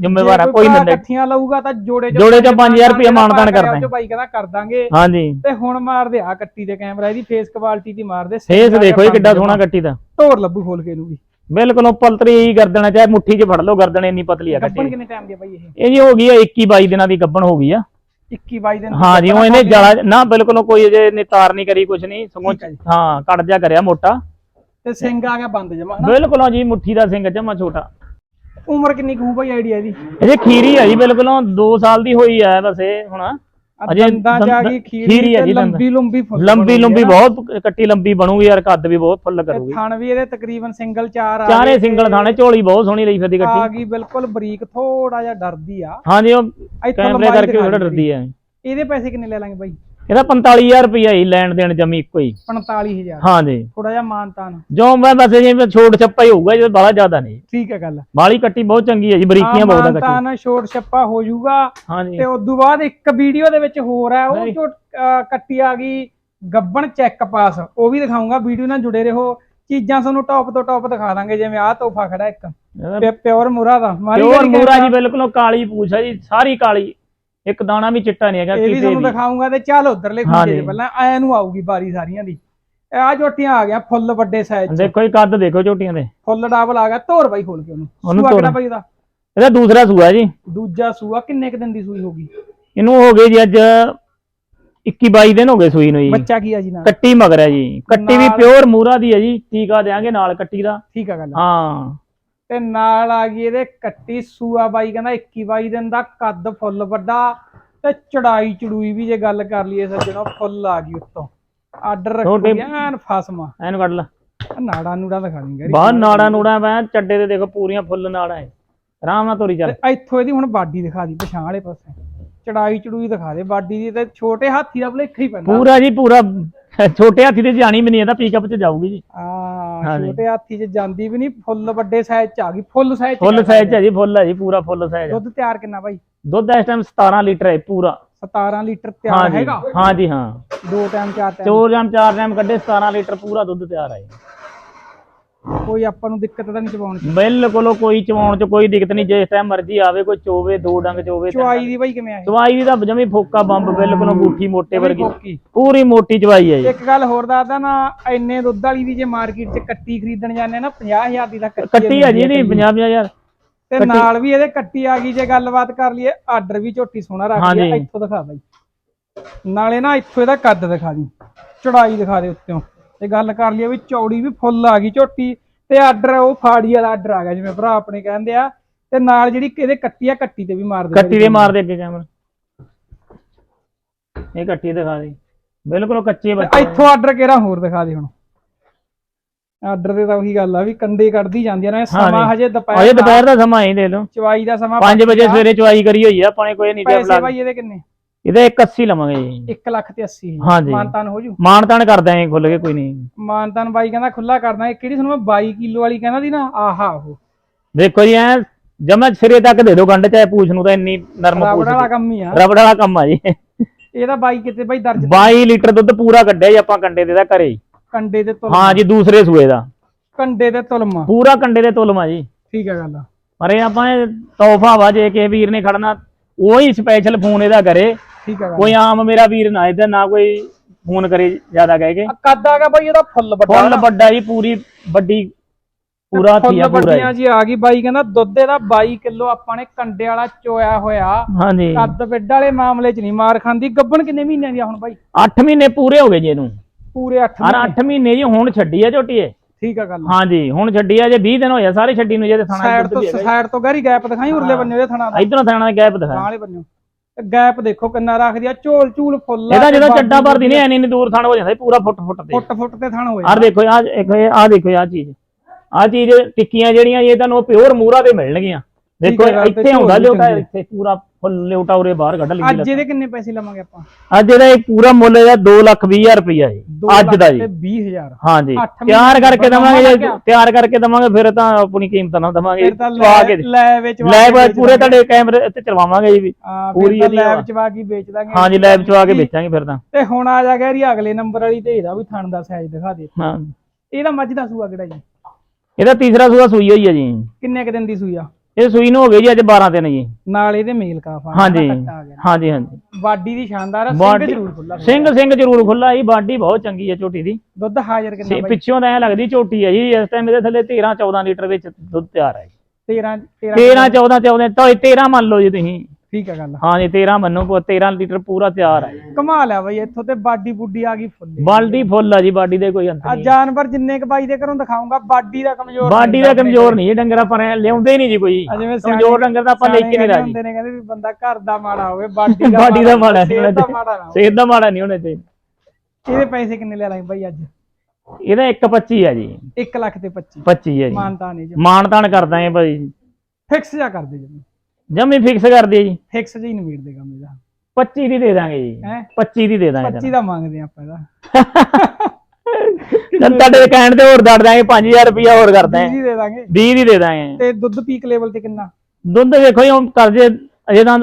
ਜ਼ਿੰਮੇਵਾਰ ਆ ਕੋਈ ਨਹੀਂ ਦਿੰਦਾ ਇਕੱਠੀਆਂ ਲਊਗਾ ਤਾਂ ਜੋੜੇ ਜੋੜੇ ਚੋਂ 5000 ਰੁਪਏ ਮਾਨਤਾਨ ਕਰ ਉਹ ਦਾਂਗੇ। ਚੋਂ ਬਾਈ ਕਹਿੰਦਾ ਕਰ ਦਾਂਗੇ। ਹਾਂਜੀ। ਤੇ ਹੁਣ ਮਾਰਦੇ ਆ ਕੱਟੀ ਦੇ ਕੈਮਰਾ ਇਹਦੀ ਫੇਸ ਕੁਆਲਿਟੀ ਦੀ ਮਾਰਦੇ। ਫੇਸ ਦੇਖੋ ਇਹ ਕਿੱਡਾ ਸੋਹਣਾ ਕੱਟੀ ਦਾ। ਢੋਰ ਲੱਭੂ ਖੋਲ ਕੇ ਇਹਨੂੰ ਵੀ। ਬਿਲਕੁਲ ਉਹ ਪਲਤਰੀ ਗਰਦਨ ਚਾਹੇ ਮੁੱਠੀ 'ਚ ਫੜ ਲਓ ਗਰਦਨ ਇੰਨੀ ਪਤਲੀ ਆ ਗੱਬਣ ਕੱਟੀ। ਕਿੰਨੇ ਟਾਈਮ ਦੀ ਆ ਬਾਈ ਇਹ? ਇਹ ਜੀ ਹੋ ਗਈ ਆ 21 22 ਦਿਨਾਂ ਦੀ ਗੱਬਣ ਹੋ ਗਈ ਆ। 21 22 ਦਿਨ ਦੀ ਹਾਂ ਜੀ ਉਹ ਗੱਭਣ ਇਹਨੇ ਹੋ ਗਈ। ਜਲਾ ਨਾ ਬਿਲਕੁਲ ਕੋਈ ਅਜੇ ਨੇ ਤਾਰ ਨਹੀਂ ਕਰੀ ਕੁਛ ਨਹੀਂ ਸਗੋਂ ਠੀਕ ਹੈ ਜੀ। ਹਾਂ ਕੱਟ ਜਾ ਕਰਿਆ ਮੋਟਾ। ਤੇ ਸਿੰਘ ਆ ਗਿਆ ਬੰਦ ਜਮਾ ਹਨਾ? ਬਿਲਕੁਲ ਆ ਜੀ ਮੁੱਠੀ ਦਾ ਸਿੰਘ ਜਮਾ ਛੋਟਾ। ਉਮਰ ਕਿੰਨੀ ਕੁ ਹੋਊ ਆਈਡੀਆ ਦੀ ਅਜੇ ਖੀਰੀ ਆ ਜੀ ਬਿਲਕੁਲ 2 ਸਾਲ ਦੀ ਹੋਈ ਆ ਬਸ ਇਹ ਹੁਣ। ਅਜੇ ਦੰਦਾਂ ਖੀਰੀ ਜੀ। ਲੰਬੀ ਲੰਬੀ ਫੁੱਲ ਲੰਬੀ ਬਣੂਗੀ ਲੰਬੀ ਨਾ। ਬਹੁਤ ਕੱਟੀ ਲੰਬੀ ਬਣੂਗੀ ਯਾਰ ਕੱਦ ਵੀ ਬਹੁਤ ਫੁੱਲ ਕਰੂਗੀ। ਥਣ ਵੀ ਇਹਦੇ ਤਕਰੀਬਨ ਸਿੰਗਲ ਚਾਰ ਆ ਚਾਰੇ ਗਏ ਸਿੰਗਲ ਤੇ ਥਾਣੇ ਝੋਲੀ ਬਹੁਤ ਸੋਹਣੀ ਲਈ ਫਿਰਦੀ ਆ ਕੱਟੀ ਗਈ ਬਿਲਕੁਲ ਬਰੀਕ ਥੋੜਾ ਜਿਹਾ ਡਰਦੀ ਆ। ਹਾਂਜੀ ਉਹ ਕੈਮਰੇ ਕਰਕੇ ਥੋੜਾ ਡਰਦੀ ਆ। ਇਹਦੇ ਪੈਸੇ ਕਿੰਨੇ ਲੈ ਲਾਂਗੇ ਬਾਈ? ਇਹਦਾ 45000 ਰੁਪਇਆ ਹੀ ਲੈਣ ਦੇਣ ਜਮੀ ਇੱਕੋ ਹੀ। 45000 ਹਾਂਜੀ ਥੋੜਾ ਜਿਹਾ ਮਾਨਤਾਨ ਜੋ ਮੈਂ ਬਸ ਜਿਵੇਂ ਛੋਟ ਛੱਪਾ ਹੀ ਹੋਊਗਾ ਜੇ ਬਾਲਾ ਜ਼ਿਆਦਾ ਨਹੀਂ। ਠੀਕ ਹੈ ਗੱਲ। ਬਾਲੀ ਕੱਟੀ ਬਹੁਤ ਚੰਗੀ ਹੈ ਜੀ ਬਰੀਕੀਆਂ ਬਹੁਤ ਕੱਟੀ। ਮਾਨਤਾਨ ਛੋਟ ਛੱਪਾ ਹੋ ਜਾਊਗਾ। ਤੇ ਉਦੋਂ ਬਾਅਦ ਇੱਕ ਵੀਡੀਓ ਦੇ ਵਿੱਚ ਹੋਰ ਹੈ ਉਹ। ਜੋ ਕੱਟੀ ਆ ਗਈ ਗੱਬਣ ਚੈੱਕ ਪਾਸ। ਉਹ ਵੀ ਦਿਖਾਉਂਗਾ ਵੀਡੀਓ ਨਾਲ ਜੁੜੇ ਰਹੋ। ਚੀਜ਼ਾਂ ਤੁਹਾਨੂੰ ਟੌਪ ਤੋਂ ਟੌਪ ਦਿਖਾ ਦਾਂਗੇ ਜਿਵੇਂ ਆਹ ਤੋਹਫਾ ਖੜਾ ਇੱਕ। ਪਿਓਰ ਮੁਰਾ ਦਾ। ਪਿਓਰ ਮੂਰਾ ਜੀ। ਬਿਲਕੁਲ ਕਾਲੀ ਪੂਛ ਹੈ ਜੀ ਸਾਰੀ ਕਾਲੀ। ਇੱਕ ਦਾਣਾ ਵੀ ਚਿੱਟਾ ਨਹੀਂ ਹੈਗਾ ਇਹ ਵੀ ਕਿਤੇ ਤੁਹਾਨੂੰ ਦਿਖਾਉਂਗਾ ਤੇ ਚੱਲ ਉਧਰਲੇ ਖੁੱਡੇ ਹਾਂਜੀ। ਪਹਿਲਾਂ ਐ ਨੂੰ ਆਊਗੀ ਬਾਰੀ ਸਾਰੀਆਂ ਦੀ। ਆ ਝੋਟੀਆਂ ਆ ਗਿਆ ਫੁੱਲ ਵੱਡੇ ਸਾਈਜ਼ ਦੇਖੋ ਇਹ ਕੱਦ ਦੇਖੋ ਝੋਟੀਆਂ ਦੇ। ਫੁੱਲ ਡਬਲ ਆ ਗਿਆ ਧੋਰ ਬਾਈ ਖੋਲ ਕੇ ਉਹਨੂੰ। ਉਹਨੂੰ ਸੂਆ ਧੋਰ। ਕਿਹੜਾ ਬਾਈ ਦਾ ਇਹਦਾ ਦੂਸਰਾ ਸੂਆ ਜੀ। ਦੂਜਾ ਸੂਆ ਕਿੰਨੇ ਕ ਦਿਨ ਦੀ ਸੂਈ ਹੋਗੀ ਇਹਨੂੰ ਹੋ ਗਏ ਜੀ ਅੱਜ 21 22 ਦਿਨ ਹੋ ਗਏ ਸੂਈ ਨੂੰ ਜੀ। ਬੱਚਾ ਕੀ ਆ ਜੀ ਨਾਲ? ਕੱਟੀ ਮਗਰ ਹੈ ਜੀ। ਕੱਟੀ ਵੀ ਨਾਲ- ਪਿਓਰ ਮੂਰਾ ਦੀ ਹੈ ਜੀ। ਟੀਕਾ ਦੇਾਂਗੇ ਨਾਲ ਕੱਟੀ ਦਾ। ਠੀਕ ਆ ਗੱਲ। ਹਾਂ। ਤੇ ਨਾਲ ਆ ਗਈ ਇਹਦੇ ਕੱਟੀ ਸੂਆ ਬਾਈ ਕਹਿੰਦਾ 21 22 ਦਿਨ ਦਾ ਕੱਦ ਫੁੱਲ ਵੱਡਾ ਤੇ ਚੜਾਈ ਚੜੂਈ ਵੀ ਜੇ ਗੱਲ ਕਰ ਲਈਏ ਸੱਜਣੋ ਫੁੱਲ ਆ ਗਈ ਉੱਤੋਂ। ਆਰਡਰ ਰੱਖੀ ਐਨ ਫਸਮਾ। ਐਨ ਕੱਢ ਲਾ। ਨਾੜਾ ਨੂੜਾ ਦਿਖਾ ਦਿੰਗਾ ਬਾਹਰ ਨਾੜਾ ਨੂੜਾ ਮੈਂ ਚੱਡੇ ਤੇ ਦੇਖੋ ਪੂਰੀਆਂ ਫੁੱਲ ਨਾੜਾ ਹੈ ਆਰਾਮ ਨਾਲ ਤੋਰੀ ਚੱਲ। ਇੱਥੋਂ ਇਹਦੀ ਹੁਣ ਬਾਡੀ ਦਿਖਾ ਦੀ ਪਛਾਣ ਵਾਲੇ ਪਾਸੇ। ਚੜਾਈ ਚੜੂਈ ਦਿਖਾ ਦੇ ਬਾਡੀ ਦੀ ਤੇ ਛੋਟੇ ਹਾਥੀ ਦਾ ਭਲੇਖਾ ਹੀ ਪੈਂਦਾ। ਪੂਰਾ ਜੀ ਪੂਰਾ। ਛੋਟੇ ਹਾਥੀ ਤੇ ਜਾਣੀ ਵੀ ਨਹੀਂ ਇਹਦਾ ਪਿਕਅਪ 'ਚ ਜਾਊਗੀ ਜੀ। ਆ ਹਾਂਜੀ। ਛੋਟੇ ਹਾਥੀ 'ਚ ਜਾਂਦੀ ਵੀ ਨਹੀਂ ਫੁੱਲ ਵੱਡੇ ਸਾਈਜ਼ 'ਚ ਆ ਗਈ ਫੁੱਲ ਸਾਈਜ਼ 'ਚ ਫੁੱਲ ਕਹਿ ਸਾਈਜ਼ ਹੈ ਜੀ ਫੁੱਲ ਹੈ ਜੀ ਪੂਰਾ ਫੁੱਲ ਸਾਈਜ਼ ਦੁੱਧ ਤਿਆਰ ਕਿੰਨਾ ਬਾਈ? ਦੁੱਧ ਇਸ ਟਾਈਮ 17 ਲੀਟਰ ਹੈ ਪੂਰਾ। 17 ਲੀਟਰ ਹਾਂ ਤਿਆਰ ਜੀ ਹੈਗਾ? ਹਾਂ ਜੀ ਹਾਂ। ਦੋ ਟਾਈਮ ਚਾਰ ਟਾਈਮ ਚੋਰ ਜਾਮ ਚਾਰ ਟਾਈਮ ਕੱਢੇ 17 ਲੀਟਰ ਪੂਰਾ ਦੁੱਧ ਤਿਆਰ ਹੈ ਜੀ। ਕੋਈ ਆਪਾਂ ਨੂੰ ਦਿੱਕਤ ਤਾਂ ਨਹੀਂ ਚਵਾਉਣ 'ਚ ਬਿਲਕੁਲ ਕੋਈ ਚਵਾਉਣ 'ਚ ਕੋਈ ਦਿੱਕਤ ਨਹੀਂ ਜਿਸ ਟਾਈਮ ਮਰਜ਼ੀ ਆਵੇ ਕੋਈ ਚੋਵੇ ਦੋ ਡੰਗ ਚੋਵੇ ਚਵਾਈ। ਦੀ ਬਾਈ ਕਿਵੇਂ ਆ? ਚਵਾਈ ਦੀ ਤਾਂ ਜਮੀ ਫੋਕਾ ਬੰਬ ਬਿਲਕੁਲ ਅੰਗੂਠੀ ਮੋਟੇ ਵਰਗੀ। ਪੂਰੀ ਮੋਟੀ ਚਵਾਈ ਹੈ ਇੱਕ ਗੱਲ ਹੋਰ ਦੱਸਦਾ ਨਾ ਇੰਨੇ ਦੁੱਧ ਵਾਲੀ ਦੀ ਜੇ ਮਾਰਕੀਟ 'ਚ ਕੱਟੀ ਖਰੀਦਣ ਜਾਂਦੇ ਨਾ 50000 ਦੀ ਤਾਂ ਕੱਟੀ ਹੈ ਜੀ ਮਿਲਦੀ ਨਹੀਂ 50 ਹਜ਼ਾਰ ਤੇ ਨਾਲ ਵੀ ਇਹਦੇ ਕੱਟੀ ਆ ਗਈ ਜੇ ਗੱਲਬਾਤ ਕਰ ਲਈਏ ਆਰਡਰ ਵੀ ਝੋਟੀ ਸੋਹਣਾ ਰੱਖ। ਲਿਆ ਇੱਥੋਂ ਦਿਖਾ ਬਾਈ ਨਾਲੇ ਨਾ ਇੱਥੋਂ ਇਹਦਾ ਕੱਦ ਦਿਖਾ ਦੀ ਚੜਾਈ ਦਿਖਾ ਦੇ ਉੱਤੋਂ ਤੇ ਗੱਲ ਕਰ ਲਈਏ ਵੀ ਚੌੜੀ ਵੀ ਫੁੱਲ ਆ ਗਈ ਝੋਟੀ ਤੇ ਆਰਡਰ ਉਹ ਫਾੜੀ ਵਾਲਾ ਆਰਡਰ ਆ ਗਿਆ ਜਿਵੇਂ ਭਰਾ ਆਪਣੇ ਕਹਿੰਦੇ ਆ ਤੇ ਨਾਲ ਜਿਹੜੀ ਇਹਦੇ ਕੱਟੀ ਆ ਕੱਟੀ ਤੇ ਵੀ ਮਾਰ ਦੇ ਕੱਟੀ ਦੇ ਮਾਰ ਦੇ ਅੱਗੇ ਕੈਮਰਾ ਇਹ ਕੱਟੀ ਦਿਖਾ ਦੇ। ਬਿਲਕੁਲ ਕੱਚੇ ਬੱਚੇ। ਇੱਥੋਂ ਆਰਡਰ ਕਿਹੜਾ ਹੋਰ ਦਿਖਾ ਦੇ ਹੁਣ? ਆਰਡਰ ਦੇ ਤਾਂ ਉਹੀ ਗੱਲ ਆ ਵੀ ਕੰਡੇ ਕੱਢਦੀ ਜਾਂਦੀਆਂ ਨੇ ਸਮਾਂ ਹਜੇ ਦੁਪਹਿਰ ਦਾ, ਦੁਪਹਿਰ ਦਾ ਸਮਾਂ ਹੀ ਦੇ ਲਓ ਚਵਾਈ ਦਾ ਸਮਾਂ 5 ਵਜੇ ਸਵੇਰੇ ਚਵਾਈ ਕਰੀ ਹੋਈ ਆ ਆਪਾਂ ਨੇ ਕੋਈ ਨਹੀਂ ਟਾਈਮ ਪੈਸੇ ਬਾਈ ਇਹਦੇ ਕਿੰਨੇ? ਇਹਦਾ 180 ਲਵਾਂਗੇ ਜੀ। 1 ਲੱਖ ਤੇ 80 ਹਾਂਜੀ। ਮਾਨਤਾਨ ਹੋ ਜੂ? ਮਾਣ ਤਾਣ ਕਰਦਾ ਐ ਖੁੱਲ ਕੇ ਕੋਈ ਨਹੀਂ। ਮਾਨਤਾਨ ਬਾਈ ਕਹਿੰਦਾ ਖੁੱਲਾ ਕਰਦਾ ਇਹ ਕਿਹੜੀ ਤੁਹਾਨੂੰ ਮੈਂ 22 ਕਿਲੋ ਵਾਲੀ ਕਹਿੰਦਾ ਸੀ ਨਾ ਆਹਾ ਉਹ। ਦੇਖੋ ਜੀ ਐ ਜਮਾ ਸਿਰੇ ਤੱਕ ਦੇ ਦਿਓ ਗੰਢ ਚਾਹੇ ਪੂਛ ਨੂੰ ਤਾਂ ਇੰਨੀ ਨਰਮ ਰਬੜ ਪੂਛ ਵਾਲਾ ਕੰਮ ਹੀ ਆ। ਰਬੜ ਵਾਲਾ ਕੰਮ ਆ ਜੀ। ਇਹਦਾ ਬਾਈ ਕਿਤੇ ਬਾਈ ਦਰਜ 22 ਲੀਟਰ ਦੁੱਧ ਪੂਰਾ ਕੱਢਿਆ ਜੀ ਆਪਾਂ ਕੰਡੇ ਦੇ ਦਾ ਘਰੇ ਹੀ। ਕੰਡੇ ਦੇ ਤੁਲ ਹਾਂ ਜੀ ਦੂਸਰੇ ਸੂਏ ਦਾ। ਕੰਡੇ ਦੇ ਤੁਲਮਾ। ਪੂਰਾ ਕੰਡੇ ਦੇ ਤੁਲਮਾ ਜੀ। ਠੀਕ ਹੈ ਗੱਲ ਪਰ ਇਹ ਆਪਾਂ ਤੋਹਫਾ ਵਾ ਜੇ ਕਿਸੇ ਵੀਰ ਨੇ ਖੜਨਾ ਉਹੀ ਸਪੈਸ਼ਲ ਫੋਨ ਇਹਦਾ ਕਰੇ। ਠੀਕ ਹੈ ਕੋਈ ਆਮ ਮੇਰਾ ਵੀਰ ਨਾ ਇਹਦਾ ਨਾ ਕੋਈ ਫੋਨ ਕਰੇ ਜ਼ਿਆਦਾ ਕਹਿ ਕੇ। ਕੱਦ ਆ ਗਿਆ ਬਾਈ ਇਹਦਾ ਫੁੱਲ ਵੱਡਾ। ਫੁੱਲ ਵੱਡਾ ਜੀ ਪੂਰੀ ਵੱਡੀ ਪੂਰਾ ਥੀਆ ਪੂਰਾ ਵੱਡੀਆਂ ਜੀ। ਆ ਗਈ ਬਾਈ ਕਹਿੰਦਾ ਦੁੱਧ ਇਹਦਾ 22 ਕਿਲੋ ਆਪਾਂ ਨੇ ਕੰਡੇ ਵਾਲਾ ਚੋਇਆ ਹੋਇਆ। ਹਾਂਜੀ। ਕੱਦ ਵਿੱਡ ਵਾਲੇ ਮਾਮਲੇ 'ਚ ਨਹੀਂ ਮਾਰ ਖਾਂਦੀ। ਗੱਬਣ ਕਿੰਨੇ ਮਹੀਨਿਆਂ ਦੀ ਆ ਹੁਣ ਬਾਈ? 8 ਮਹੀਨੇ ਪੂਰੇ ਹੋ ਗਏ ਜੀ ਇਹਨੂੰ। ਪੂਰੇ 8 ਹਰ 8 ਮਹੀਨੇ ਜੀ ਹੁਣ ਛੱਡੀ ਆ ਝੋਟੀ ਇਹ। ਠੀਕ ਆ ਗੱਲ। ਹਾਂਜੀ ਹੁਣ ਛੱਡੀ ਆ ਜੇ 20 ਦਿਨ ਹੋਇਆ ਸਾਰੇ ਛੱਡੀ ਨੂੰ ਜੇ ਥਾਣਾ ਸਾਈਡ ਤੋਂ ਸਾਈਡ ਤੋਂ ਗਹਿਰੀ ਗੈਪ ਦਿਖਾਈ ਉਰਲੇ ਬੰਨੇ ਦੇ ਥਣਾ ਦਾ। ਇਧਰੋਂ ਥਾਣਾ ਦਾ ਗੈਪ ਦਿਖਾ। ਵਾਲੇ ਬੰਨੇ ਗੈਪ ਦੇਖੋ ਕਿੰਨਾ ਰੱਖਦੀ ਆ ਝੋਲ ਝੂਲ ਫੁੱਲ ਆ ਇਹਦਾ ਜਦੋਂ ਬਾਕੀ ਚੱਡਾ ਭਰਦੀ ਨਹੀਂ ਐਨੀ ਨਹੀਂ ਦੂਰ ਥਾਣ ਹੋ ਜਾਂਦਾ ਜੀ, ਪੂਰਾ ਫੁੱਟ ਫੁੱਟ ਤੇ। ਫੁੱਟ ਫੁੱਟ ਤੇ ਥਣ ਹੋਏ ਆਹ ਦੇਖੋ ਆ ਇੱਕ ਆ ਦੇਖੋ ਆ ਚੀਜ਼। ਆ ਚੀਜ਼ ਟਿੱਕੀਆਂ ਜਿਹੜੀਆਂ ਇਹ ਤੁਹਾਨੂੰ ਪਿਓਰ ਮੂਰਾ ਤੇ ਮਿਲਣਗੀਆਂ। ਦੇਖੋ ਹੈ ਇੱਥੇ ਲਿਓਟਾ ਚੰਗੀ। ਇੱਥੇ ਪੂਰਾ ਫੁੱਲ ਲਿਓਟਾ ਉਰੇ ਬਾਹਰ ਕੱਢ ਲਈ ਅੱਜ ਇਹਦੇ ਕਿੰਨੇ ਪੈਸੇ ਲਵਾਂਗੇ ਆਪਾਂ? ਅੱਜ ਇਹਦਾ ਇਹ ਪੂਰਾ ਮੁੱਲ ਇਹਦਾ 2 ਲੱਖ 20 ਹਜ਼ਾਰ ਰੁਪਈਆ ਜੀ ਅੱਜ ਦਾ ਜੀ। 20000 ਹਾਂਜੀ ਅੱਠ ਮਹੀਨੇ ਤਿਆਰ ਕਰਕੇ ਦਵਾਂਗੇ ਜੇ। ਤਿਆਰ ਕਰਕੇ ਦਵਾਂਗੇ ਫਿਰ ਤਾਂ ਆਪਣੀ ਕੀਮਤ ਨਾ ਦਵਾਂਗੇ ਚਵਾ ਕੇ ਲੈ ਲੈ ਵਿੱਚ ਵਾ ਲੈ ਵੇਚ ਪੂਰੇ। ਤੁਹਾਡੇ ਕੈਮਰੇ ਤੇ ਚਲਵਾਵਾਂਗੇ ਜੀ ਵੀ। ਹਾਂ ਪੂਰੀ ਇਹਦੀ ਲੈਬ ਆ। ਚ ਵਾ ਕੇ ਵੇਚ ਦਾਂਗੇ। ਹਾਂਜੀ ਲੈਬ ਚ ਆ ਕੇ ਵੇਚਾਂਗੇ ਫਿਰ ਤਾਂ। ਤੇ ਹੁਣ ਆ ਜਾ ਗਿਆ ਅਗਲੇ ਨੰਬਰ ਵਾਲੀ ਤੇ ਇਹਦਾ ਵੀ ਥਣ ਦਾ ਸਾਈਜ਼ ਦਿਖਾ ਦੇ। ਹਾਂ। ਇਹਦਾ ਮੱਝ ਦਾ ਸੂਆ ਕਿਹੜਾ ਜੀ? ਇਹਦਾ ਤੀਸਰਾ ਸੂਆ ਸੂਈ ਹੋਈ ਹੈ ਜੀ। ਕਿੰਨੇ ਕ ਦਿਨ ਦੀ ਸੂਈ ਆ? ਇਹ ਸੂਈ ਨੂੰ ਹੋ ਗਈ ਜੀ ਅੱਜ 12 ਦਿਨ ਜੀ। ਨਾਲ ਇਹਦੇ ਮੇਲ ਕਾਫਾ ਹਾਂਜੀ। ਆ ਹਾਂਜੀ ਹਾਂਜੀ। ਬਾਡੀ ਦੀ ਸ਼ਾਨਦਾਰ ਆ ਸਿੰਘ ਜ਼ਰੂਰ ਖੁੱਲਾ ਸਿੰਘ ਸਿੰਘ ਜ਼ਰੂਰ ਖੁੱਲਾ ਜੀ ਬਾਡੀ ਬਹੁਤ ਚੰਗੀ ਹੈ ਝੋਟੀ ਦੀ। ਦੁੱਧ ਹਾਜ਼ਰ ਕਿੰਨਾ ਬਾਈ? ਪਿੱਛੋਂ ਤਾਂ ਐ ਲੱਗਦੀ ਝੋਟੀ ਹੈ ਜੀ ਇਸ ਟਾਈਮ ਇਹਦੇ ਥੱਲੇ 13 14 ਲੀਟਰ ਵਿੱਚ ਦੁੱਧ ਤਿਆਰ ਹੈ 13 13 13 14 14 ਤਾਂ 13 ਮੰਨ ਲਓ ਜੀ ਤੁਸੀਂ। ਠੀਕ ਹੈ ਗੱਲ। ਹਾਂਜੀ 13 ਮੰਨੋ ਕੋ 13 ਲੀਟਰ ਪੂਰਾ ਤਿਆਰ ਹੈ ਕਮਾਲ ਆ ਬਈ ਇੱਥੋਂ ਤੇ ਬਾਡੀ ਬੁੱਡੀ ਆ ਗਈ ਫੁੱਲ। ਬਾਲਟੀ ਫੁੱਲ ਆ ਜੀ ਬਾਡੀ ਦੇ ਕੋਈ ਅੰਤ ਆ ਨਹੀਂ। ਜਾਨਵਰ ਜਿੰਨੇ ਕ ਬਾਈ ਦੇ ਘਰੋਂ ਦਿਖਾਉਂਗਾ ਬਾਡੀ ਦਾ ਕਮਜ਼ੋਰ ਬਾਡੀ ਦਾ ਕਮਜ਼ੋਰ ਨਹੀਂ ਇਹ ਡੰਗਰ ਆਪਾਂ ਐਂ ਲਿਆਉਂਦੇ ਹੀ ਨਹੀਂ ਜੀ ਕੋਈ। ਆ ਜਿਵੇਂ ਸਿਆਣੇ- ਕਮਜ਼ੋਰ ਡੰਗਰ ਤਾਂ ਆਪਾਂ ਲੈ ਕੇ ਨਹੀਂ ਸਿਆਣੇ ਰਾਜੀ। ਹੁੰਦੇ ਨੇ ਕਹਿੰਦੇ ਵੀ ਬੰਦਾ ਘਰ ਦਾ ਮਾੜਾ ਹੋਵੇ ਬਾਡੀ ਦਾ ਬਾਡੀ ਦਾ ਮਾੜਾ ਨਹੀਂ ਸਿਹਤ ਹੋਣਾ ਦਾ ਮਾੜਾ ਨਾ ਹੋਵੇ। ਸਿਹਤ ਦਾ ਮਾੜਾ ਨਹੀਂ ਹੋਣਾ ਚਾਹੀਦਾ ਇਹਦੇ ਪੈਸੇ ਕਿੰਨੇ ਲੈ ਲਾਂਗੇ ਬਾਈ ਅੱਜ? ਇਹਦਾ 125 ਹੈ ਜੀ। 1 ਲੱਖ ਤੇ 25 25 ਹੈ ਜੀ। ਮਾਨਤਾ ਨਹੀਂ ਜੀ। ਮਾਣ ਤਾਣ ਕਰਦਾ ਹੈ ਭਾਈ। ਫਿਕਸ ਜਾ ਕਰ ਦੇ ਜੀ ਜਮੀ ਫਿਕਸ ਕਰ ਦਿਓ ਜੀ। ਫਿਕਸ ਜੀ ਨਮੀੜ ਦੇ ਕੰਮ ਇਹਦਾ। 25 ਦੀ ਦੇ ਦਾਂਗੇ ਜੀ। ਹੈ? 25 ਦੀ ਦੇ ਦਾਂਗੇ 25 ਦਾ ਮੰਗਦੇ ਆਪਾਂ ਇਹਦਾ। ਤੈਨੂੰ ਤੁਹਾਡੇ ਕਹਿਣ ਤੇ ਹੋਰ ਦੜ ਦਾਂਗੇ 5000 ਰੁਪਇਆ ਹੋਰ ਕਰ ਦਾਂਗੇ। ਜੀ ਦੇ ਦਾਂਗੇ। 20 ਦੀ ਦੇ ਦਾਂਗੇ। ਤੇ ਦੁੱਧ ਪੀਕ ਲੈਵਲ ਤੇ ਕਿੰਨਾ? ਦੁੱਧ ਵੇਖੋ ਜੀ ਹੁਣ ਕਰ ਜੇ ਅਜੇ ਤਾਂ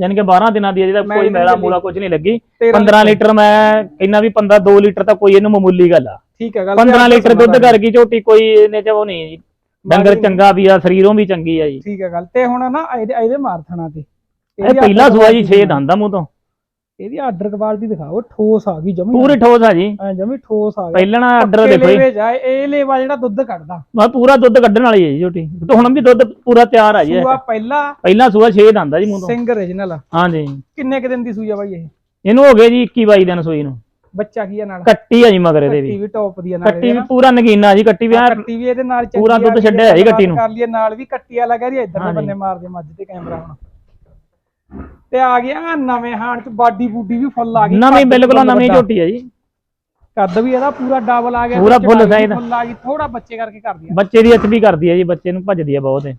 ਯਾਨੀ ਕਿ 12 ਦਿਨਾਂ ਦੀ ਅਜੇ ਤਾਂ ਮੈਂ ਕੋਈ ਇਹਦੀ ਮੈਲਾ। ਮੂਲਾ ਕੁਝ ਨਹੀਂ ਲੱਗੀ। 13 15 ਲੀਟਰ ਮੈਂ ਕਹਿੰਦਾ ਵੀ 15 2 ਲੀਟਰ ਤਾਂ ਕੋਈ ਇਹਨੂੰ ਮਾਮੂਲੀ ਗੱਲ ਆ। ਠੀਕ ਹੈ ਗੱਲ 15 ਲੀਟਰ ਦੁੱਧ ਕਰ ਗਈ ਝੋਟੀ ਕੋਈ ਇਹਨੇ ਚ ਉਹ ਨਹੀਂ। ਜੀ ਡੰਗਰ ਚੰਗਾ ਵੀ ਆ ਸਰੀਰੋਂ ਵੀ ਚੰਗੀ ਆ ਜੀ। ਠੀਕ ਹੈ ਗੱਲ ਤੇ ਹੁਣ ਨਾ ਇਹਦੇ ਇਹਦੇ ਮਾਰਥਣਾ ਤੇ। ਇਹ ਪਹਿਲਾ ਸੂਆ ਜੀ 6 ਦੰਦਾ ਮੂੰਹ ਤੋਂ। ਇਹਦੀ ਆਰਡਰ ਕੁਆਲਿਟੀ ਦਿਖਾਓ ਠੋਸ ਆ ਗਈ ਜਮੀ। ਪੂਰੀ ਠੋਸ ਆ ਜੀ। ਐ ਜਮੀ ਠੋਸ ਆ ਗਈ। ਪਹਿਲਣਾ ਆਰਡਰ ਦੇਖੋ ਜੀ। ਇਹ ਲੇਵਾ ਜਿਹੜਾ ਦੁੱਧ ਕੱਢਦਾ। ਮੈਂ ਪੂਰਾ ਦੁੱਧ ਕੱਢਣ ਵਾਲੀ ਹੈ ਜੀ ਝੋਟੀ ਤੇ ਹੁਣ ਵੀ ਦੁੱਧ ਪੂਰਾ ਤਿਆਰ ਆ ਜੀ। ਸੂਆ ਪਹਿਲਾ ਪਹਿਲਾ ਸੂਆ 6 ਦੰਦਾ ਜੀ ਮੂੰਹ ਤੋਂ। ਸਿੰਘ origignal ਹਾਂਜੀ। ਕਿੰਨੇ ਕ ਦਿਨ ਦੀ ਸੂਈ ਆ ਬਾਈ ਇਹ? ਇਹਨੂੰ ਹੋ ਗਏ ਜੀ 21 22 ਦਿਨ ਸੂਈ ਨੂੰ। ਬੱਚਾ ਕੀ ਆ ਨਾਲ ਕੱਟੀ ਆ ਜੀ ਮਗਰ ਇਹਦੇ ਕੱਟੀ ਵੀ ਵੀ ਟੌਪ ਦੀ ਆ ਨਾਲ ਕੱਟੀ ਵੀ ਪੂਰਾ ਨਗੀਨਾ ਜੀ ਕੱਟੀ ਵੀ ਐਨ ਕੱਟੀ ਵੀ ਇਹਦੇ ਨਾਲ ਪੂਰਾ ਦੁੱਧ ਛੱਡਿਆ ਜੀ ਕੱਟੀ ਨੂੰ। ਕਰ ਲਈਏ ਨਾਲ ਵੀ ਕੱਟੀ ਵਾਲਾ ਕਹਿ ਰਹੀ ਇੱਧਰ ਦੇ ਹਾਂਜੀ। ਬੰਨੇ ਮਾਰਦੇ ਮੱਝ ਤੇ ਕੈਮਰਾ ਹੁਣ ਤੇ ਆ ਗਿਆ ਨਵੇਂ ਹਾਣ ਚ ਬਾਡੀ ਬੂਡੀ ਵੀ ਫੁੱਲ ਆ ਗਈ ਨਵੀਂ ਕੱਦ ਬਿਲਕੁਲ ਫੁੱਲ ਨਵੀਂ ਵੱਡਾ। ਝੋਟੀ ਆ ਜੀ ਕੱਦ ਵੀ ਇਹਦਾ ਪੂਰਾ ਡਬਲ ਆ ਗਿਆ ਪੂਰਾ ਵੀ size। full ਆ ਗਈ ਥੋੜਾ ਬੱਚੇ ਕਰਕੇ ਕਰਦੀ ਆ ਬੱਚੇ ਦੀ ਐਚਪੀ ਕਰਦੀ ਆ ਜੀ ਬੱਚੇ ਨੂੰ ਭੱਜਦੀ ਆ ਬਹੁਤ ਇਹ।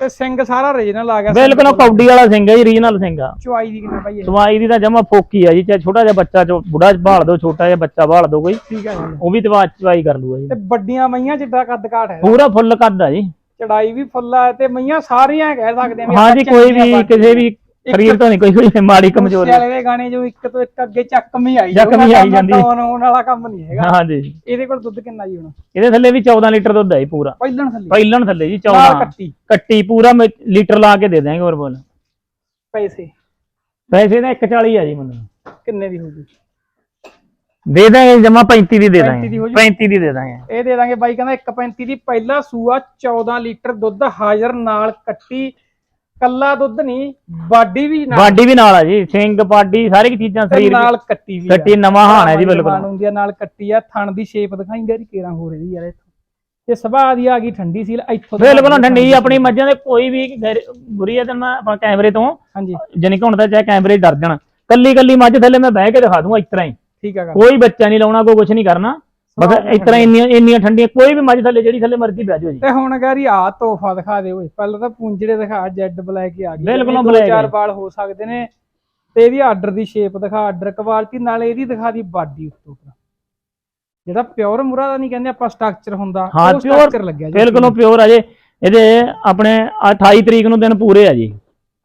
ਤੇ ਸਿੰਘ ਸਾਰਾ origignal ਆ ਗਿਆ ਬਿਲਕੁਲ ਉਹ ਕੌਡੀ ਵਾਲਾ ਸਿੰਘ ਹੈ ਜੀ ਰੀਜਨਲ ਸਿੰਘ ਆ। ਚੁਆਈ ਦੀ ਕਿੰਨੇ ਭਾਈ ਸਵਾਈ ਦੀ ਤਾਂ ਜਮਾ ਫੋਕੀ ਆ ਜੀ ਚਾਹੇ ਛੋਟਾ ਜਿਹਾ ਬੱਚਾ ਚੋ ਬੁੜਾ ਭਾਲ ਦੋ ਛੋਟਾ ਜਿਹਾ ਬੱਚਾ ਭਾਲ ਦੋ ਕੋਈ ਠੀਕ ਹੈ ਜੀ। ਉਹ ਵੀ ਤਵਾ ਚਵਾਈ ਕਰ ਲੂਗਾ ਜੀ। ਤੇ ਵੱਡੀਆਂ ਮਈਆਂ ਜਿੱਡਾ ਕੱਦ ਕਾਠ ਹੈ। ਪੂਰਾ ਫੁੱਲ ਕੱਦ ਆ ਜੀ। ਚੜਾਈ ਵੀ ਫੁੱਲ ਆ ਤੇ ਮਈਆਂ ਸਾਰੀਆਂ ਕਹਿ ਸਕਦੇ ਆ ਹਾਂ ਜੀ ਕੋਈ ਵੀ ਕਿਸੇ ਵੀ ਸਰੀਰ ਤੋਂ ਨਹੀਂ ਕੋਈ ਕੋਈ ਮਾੜੀ ਕਮਜ਼ੋਰ। ਵਾਲੇ ਦੇ ਗਾਣੇ ਜੋ ਇੱਕ ਤੋਂ ਇੱਕ ਅੱਗੇ ਚੱਕਮ ਹੀ ਆਈ ਚੱਕਮ ਹੀ ਆਈ ਜਾਂਦੀ। ਹੋਣ ਵਾਲਾ ਕੰਮ ਨਹੀਂ ਹੈਗਾ। ਹਾਂ ਜੀ ਇਹਦੇ ਕੋਲ ਦੁੱਧ ਕਿੰਨਾ ਜੀ ਹੁਣ? ਇਹਦੇ ਥੱਲੇ ਵੀ 14 ਲੀਟਰ ਦੁੱਧ ਹੈ ਪੂਰਾ। ਪਹਿਲਣ ਥੱਲੇ? ਪਹਿਲਣ ਥੱਲੇ ਜੀ ਨਾਲ 14 ਕੱਟੀ। ਕੱਟੀ ਪੂਰਾ ਲੀਟਰ ਲਾ ਕੇ ਦੇ ਦਾਂਗੇ ਹੋਰ ਬੋਲ। ਪੈਸੇ? ਪੈਸੇ ਦਾ 140 ਆ ਜੀ ਮੈਨੂੰ। ਕਿੰਨੇ ਦੀ ਹੋਊਗੀ? ਦੇ ਦਾਂਗੇ ਜਮਾ 35 ਦੀ ਦੇ 35 ਦੀ ਹੋ ਦਾਂਗੇ ਜੂ। 35 ਦੀ ਦੇ ਦਾਂਗੇ ਇਹ ਦੇ ਦਾਂਗੇ ਬਾਈ ਕਹਿੰਦਾ 1.35 ਦੀ। ਪਹਿਲਾ ਸੂਆ 14 ਲੀਟਰ ਦੁੱਧ ਹਾਜ਼ਰ ਨਾਲ ਕੱਟੀ। ਕੱਲਾ ਦੁੱਧ ਨਹੀਂ ਬਾਡੀ ਵੀ ਨਾਲ। ਬਾਡੀ ਵੀ ਨਾਲ ਆ ਜੀ ਸਿੰਘ ਬਾਡੀ ਸਾਰੀ ਚੀਜ਼ਾਂ ਤੇ ਸਰੀਰ ਨਾਲ ਕੱਟੀ ਵੀ ਆ। ਕੱਟੀ ਨਵਾਂ ਹਾਣ ਹੈ ਜੀ ਬਿਲਕੁਲ। ਹੁੰਦੀ ਆ ਨਾਲ ਕੱਟੀ ਆ ਥਣ ਦੀ ਸ਼ੇਪ ਦਿਖਾਈ ਗਰੀ ਕੇਰਾਂ ਹੋ ਰਹੀ ਯਾਰ ਇੱਥੋਂ। ਤੇ ਸੁਭਾਅ ਦੀ ਆ ਗਈ ਠੰਡੀ ਸੀ ਇੱਥੋਂ ਬਿਲਕੁਲ ਠੰਡੀ ਆਪਣੀ ਮੱਝਾਂ ਦੇ ਕੋਈ ਵੀ ਬੁਰੀ ਹੈ ਤੇ ਮੈਂ ਆਪਾਂ ਕੈਮਰੇ ਤੋਂ ਹਾਂਜੀ। ਜਾਨੀ ਕਿ ਹੁਣ ਤਾਂ ਚਾਹੇ ਕੈਮਰੇ ਡਰ ਜਾਣ। ਕੱਲੀ ਕੱਲੀ ਮੱਝ ਥੱਲੇ ਮੈਂ ਬਹਿ ਕੇ ਦਿਖਾ ਦੂੰਗਾ ਇਸ ਤਰ੍ਹਾਂ ਹੀ। ਠੀਕ ਆ ਗੱਲ। ਕੋਈ ਬੱਚਾ ਨਹੀਂ ਲਾਉਣਾ ਕੋਈ ਕੁਝ ਨਹੀਂ ਕਰਨਾ। ਸੁਭਾਅ ਇਸ ਤਰ੍ਹਾਂ ਇੰਨੀਆਂ ਇੰਨੀਆਂ ਠੰਡੀਆਂ ਕੋਈ ਵੀ ਮੱਝ ਥੱਲੇ ਜਿਹੜੀ ਥੱਲੇ ਮਰਜ਼ੀ ਬਹਿ ਜਾਓ ਜੀ। ਤੇ ਹੁਣ ਗਾਰੀ ਆ ਤੋਹਫਾ ਦਿਖਾ ਦੇ ਓਏ ਪਹਿਲਾਂ ਤਾਂ ਪੁੰਜੜੇ ਦਿਖਾ ਜੈਡ ਬਲੈਕ ਆ ਗਈ। ਬਿਲਕੁਲ black ਚਾਰ। ਵਾਲ ਹੋ ਸਕਦੇ ਨੇ। ਤੇ ਇਹਦੀ ਆਰਡਰ ਦੀ ਸ਼ੇਪ ਦਿਖਾ ਆਰਡਰ ਕੁਆਲਿਟੀ ਨਾਲ ਇਹਦੀ ਦਿਖਾ ਦੀ ਬਾਡੀ ਉੱਤੋਂ ਉੱਪਰ। ਜਿਹੜਾ ਪਿਓਰ ਮੁਰਾ ਦਾ ਨਹੀਂ ਕਹਿੰਦੇ ਆਪਾਂ ਸਟਰਕਚਰ ਹੁੰਦਾ ਉਹ structure ਲੱਗਿਆ ਜੀ ਬਿਲਕੁਲ ਪਿਓਰ ਆ ਜੀ। ਇਹਦੇ ਆਪਣੇ 28 ਤਰੀਕ ਨੂੰ ਦਿਨ ਪੂਰੇ ਆ ਜੀ।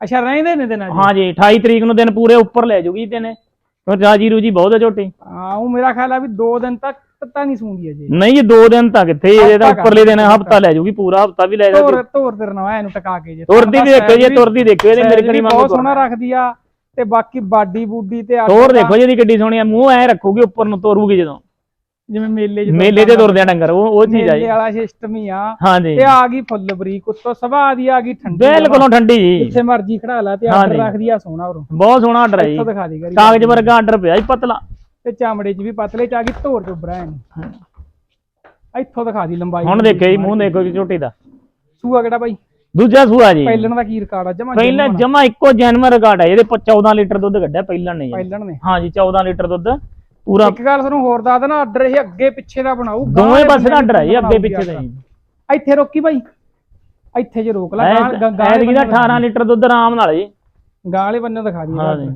ਅੱਛਾ ਰਹਿੰਦੇ ਨੇ ਦਿਨਾਂ ਜੀ ਹਾਂ ਜੀ 28 ਤਰੀਕ ਨੂੰ ਦਿਨ ਪੂਰੇ ਉੱਪਰ ਲੈ ਜੂਗੀ ਦਿਨ। ਕਿਉਂ ਰਾਜੀ ਰੂਜੀ ਬਹੁਤ ਝੋਟੀ। ਹਾਂ ਉਹ ਮੇਰਾ ਖਿਆਲ ਆ ਵੀ 2 ਦਿਨ ਤੱਕ ਪਤਾ ਨਹੀਂ ਸੂੰਦੀ ਅਜੇ। ਨਹੀਂ ਜੀ 2 ਦਿਨ ਤੱਕ ਕਿੱਥੇ ਇਹਦੇ ਤਾਂ ਉੱਪਰਲੇ ਦਿਨ ਹਫਤਾ। ਲੈ ਜੂਗੀ ਪੂਰਾ ਹਫਤਾ ਵੀ ਲੈ ਜਾਊਗੀ ਤੋਰ ਤੋਰ ਤੇ ਰਨਵਾ ਇਹਨੂੰ ਟਕਾ ਕੇ ਜੇ। ਤੁਰਦੀ ਵੀ ਦੇਖੋ ਜੀ ਇਹ ਤੁਰਦੀ ਦੇਖੋ ਇਹਦੇ ਮੇਰੇ ਕਰੀ ਬਹੁਤ ਸੋਹਣਾ ਰੱਖਦੀ ਆ ਤੇ ਬਾਕੀ ਬਾਡੀ ਬੂਡੀ ਤੇ ਆਟਾ ਤੋਰ ਦੇਖੋ ਜੀ ਇਹਦੀ ਕਿੱਡੀ ਸੋਹਣੀ ਆ ਮੂੰਹ ਐ ਰੱਖੂਗੀ ਉੱਪਰ ਨੂੰ ਤੋਰੂਗੀ ਜਦੋਂ। ਜਿਵੇਂ ਮੇਲੇ 'ਚ ਮੇਲੇ ਤੇ ਤੁਰਦੇ ਆ ਡੰਗਰ ਉਹ ਉਹ ਚੀਜ਼ ਆ ਮੇਲੇ ਜੀ ਵਾਲਾ ਸਿਸਟਮ ਹੀ ਆ। ਹਾਂ ਜੀ ਤੇ ਆ ਗਈ ਫੁੱਲ ਬਰੀਕ ਉੱਤੋਂ ਸੁਭਾਅ ਦੀ ਆ ਗਈ ਠੰਡੀ ਬਿਲਕੁਲ ਠੰਡੀ ਜੀ। ਜਿੱਥੇ ਮਰਜ਼ੀ ਖੜਾ ਲਾ ਤੇ ਆਰਡਰ। ਰੱਖਦੀ ਆ ਸੋਹਣਾ ਉਰੋਂ। ਬਹੁਤ ਸੋਹਣਾ ਆਰਡਰ ਹੈ ਜੀ। ਇੱਥੋਂ ਦਿਖਾ ਦੀ ਕਰੀ ਕਾਗਜ਼ ਵਰਗਾ ਆਰਡਰ ਪਿਆ ਜੀ ਪਤਲਾ। ਤੇ ਚਾਮੜੇ 'ਚ ਵੀ ਪਤਲੇ 'ਚ ਆ ਗਈ ਧੋਰ ਚੋਬਰਾ ਇਹਨੂੰ। ਇੱਥੋਂ ਦਿਖਾ ਦੀ ਲੰਬਾਈ ਹੁਣ ਦੇਖਿਓ ਜੀ ਮੂੰਹ ਦੇਖੋ ਜੀ ਝੋਟੀ ਦਾ। ਸੂਆ ਕਿਹੜਾ ਬਾਈ? ਦੂਜਾ ਸੂਆ ਜੀ। ਪਹਿਲਣ ਦਾ ਕੀ ਰਿਕਾਰਡ ਆ? ਜਮਾ ਪਹਿਲਾਂ ਜਮਾ ਇੱਕੋ ਜਨਮ ਰਿਕਾਰਡ ਹੈ ਇਹਦੇ ਪ- 14 ਲੀਟਰ ਦੁੱਧ ਕੱਢਿਆ ਪਹਿਲਾਂ ਨੇ ਪਹਿਲਣ ਨੇ। ਹਾਂ ਜੀ 14 ਲੀਟਰ ਦੁੱਧ। ਪੂਰਾ ਇੱਕ ਗੱਲ ਤੁਹਾਨੂੰ ਹੋਰ ਦੱਸ ਦੇਣਾ ਆਰਡਰ ਇਹ ਅੱਗੇ ਪਿੱਛੇ ਦਾ ਬਣਾਊ ਦੋਵੇਂ ਪਾਸੇ ਦਾ ਆਰਡਰ ਹੈ ਜੀ ਅੱਗੇ ਪਿੱਛੇ ਦਾ ਜੀ। ਇੱਥੇ ਰੋਕੀ ਬਾਈ। ਇੱਥੇ ਜੇ ਰੋਕ ਲੈ ਗਾਂ- ਗਾਂ- ਦਾ। 18 ਲੀਟਰ ਦੁੱਧ ਆਰਾਮ ਨਾਲ ਜੀ। ਗਾਂ ਵਾਲੇ ਬੰਨੇ ਦਿਖਾ ਦੀ ਹਾਂ ਜੀ।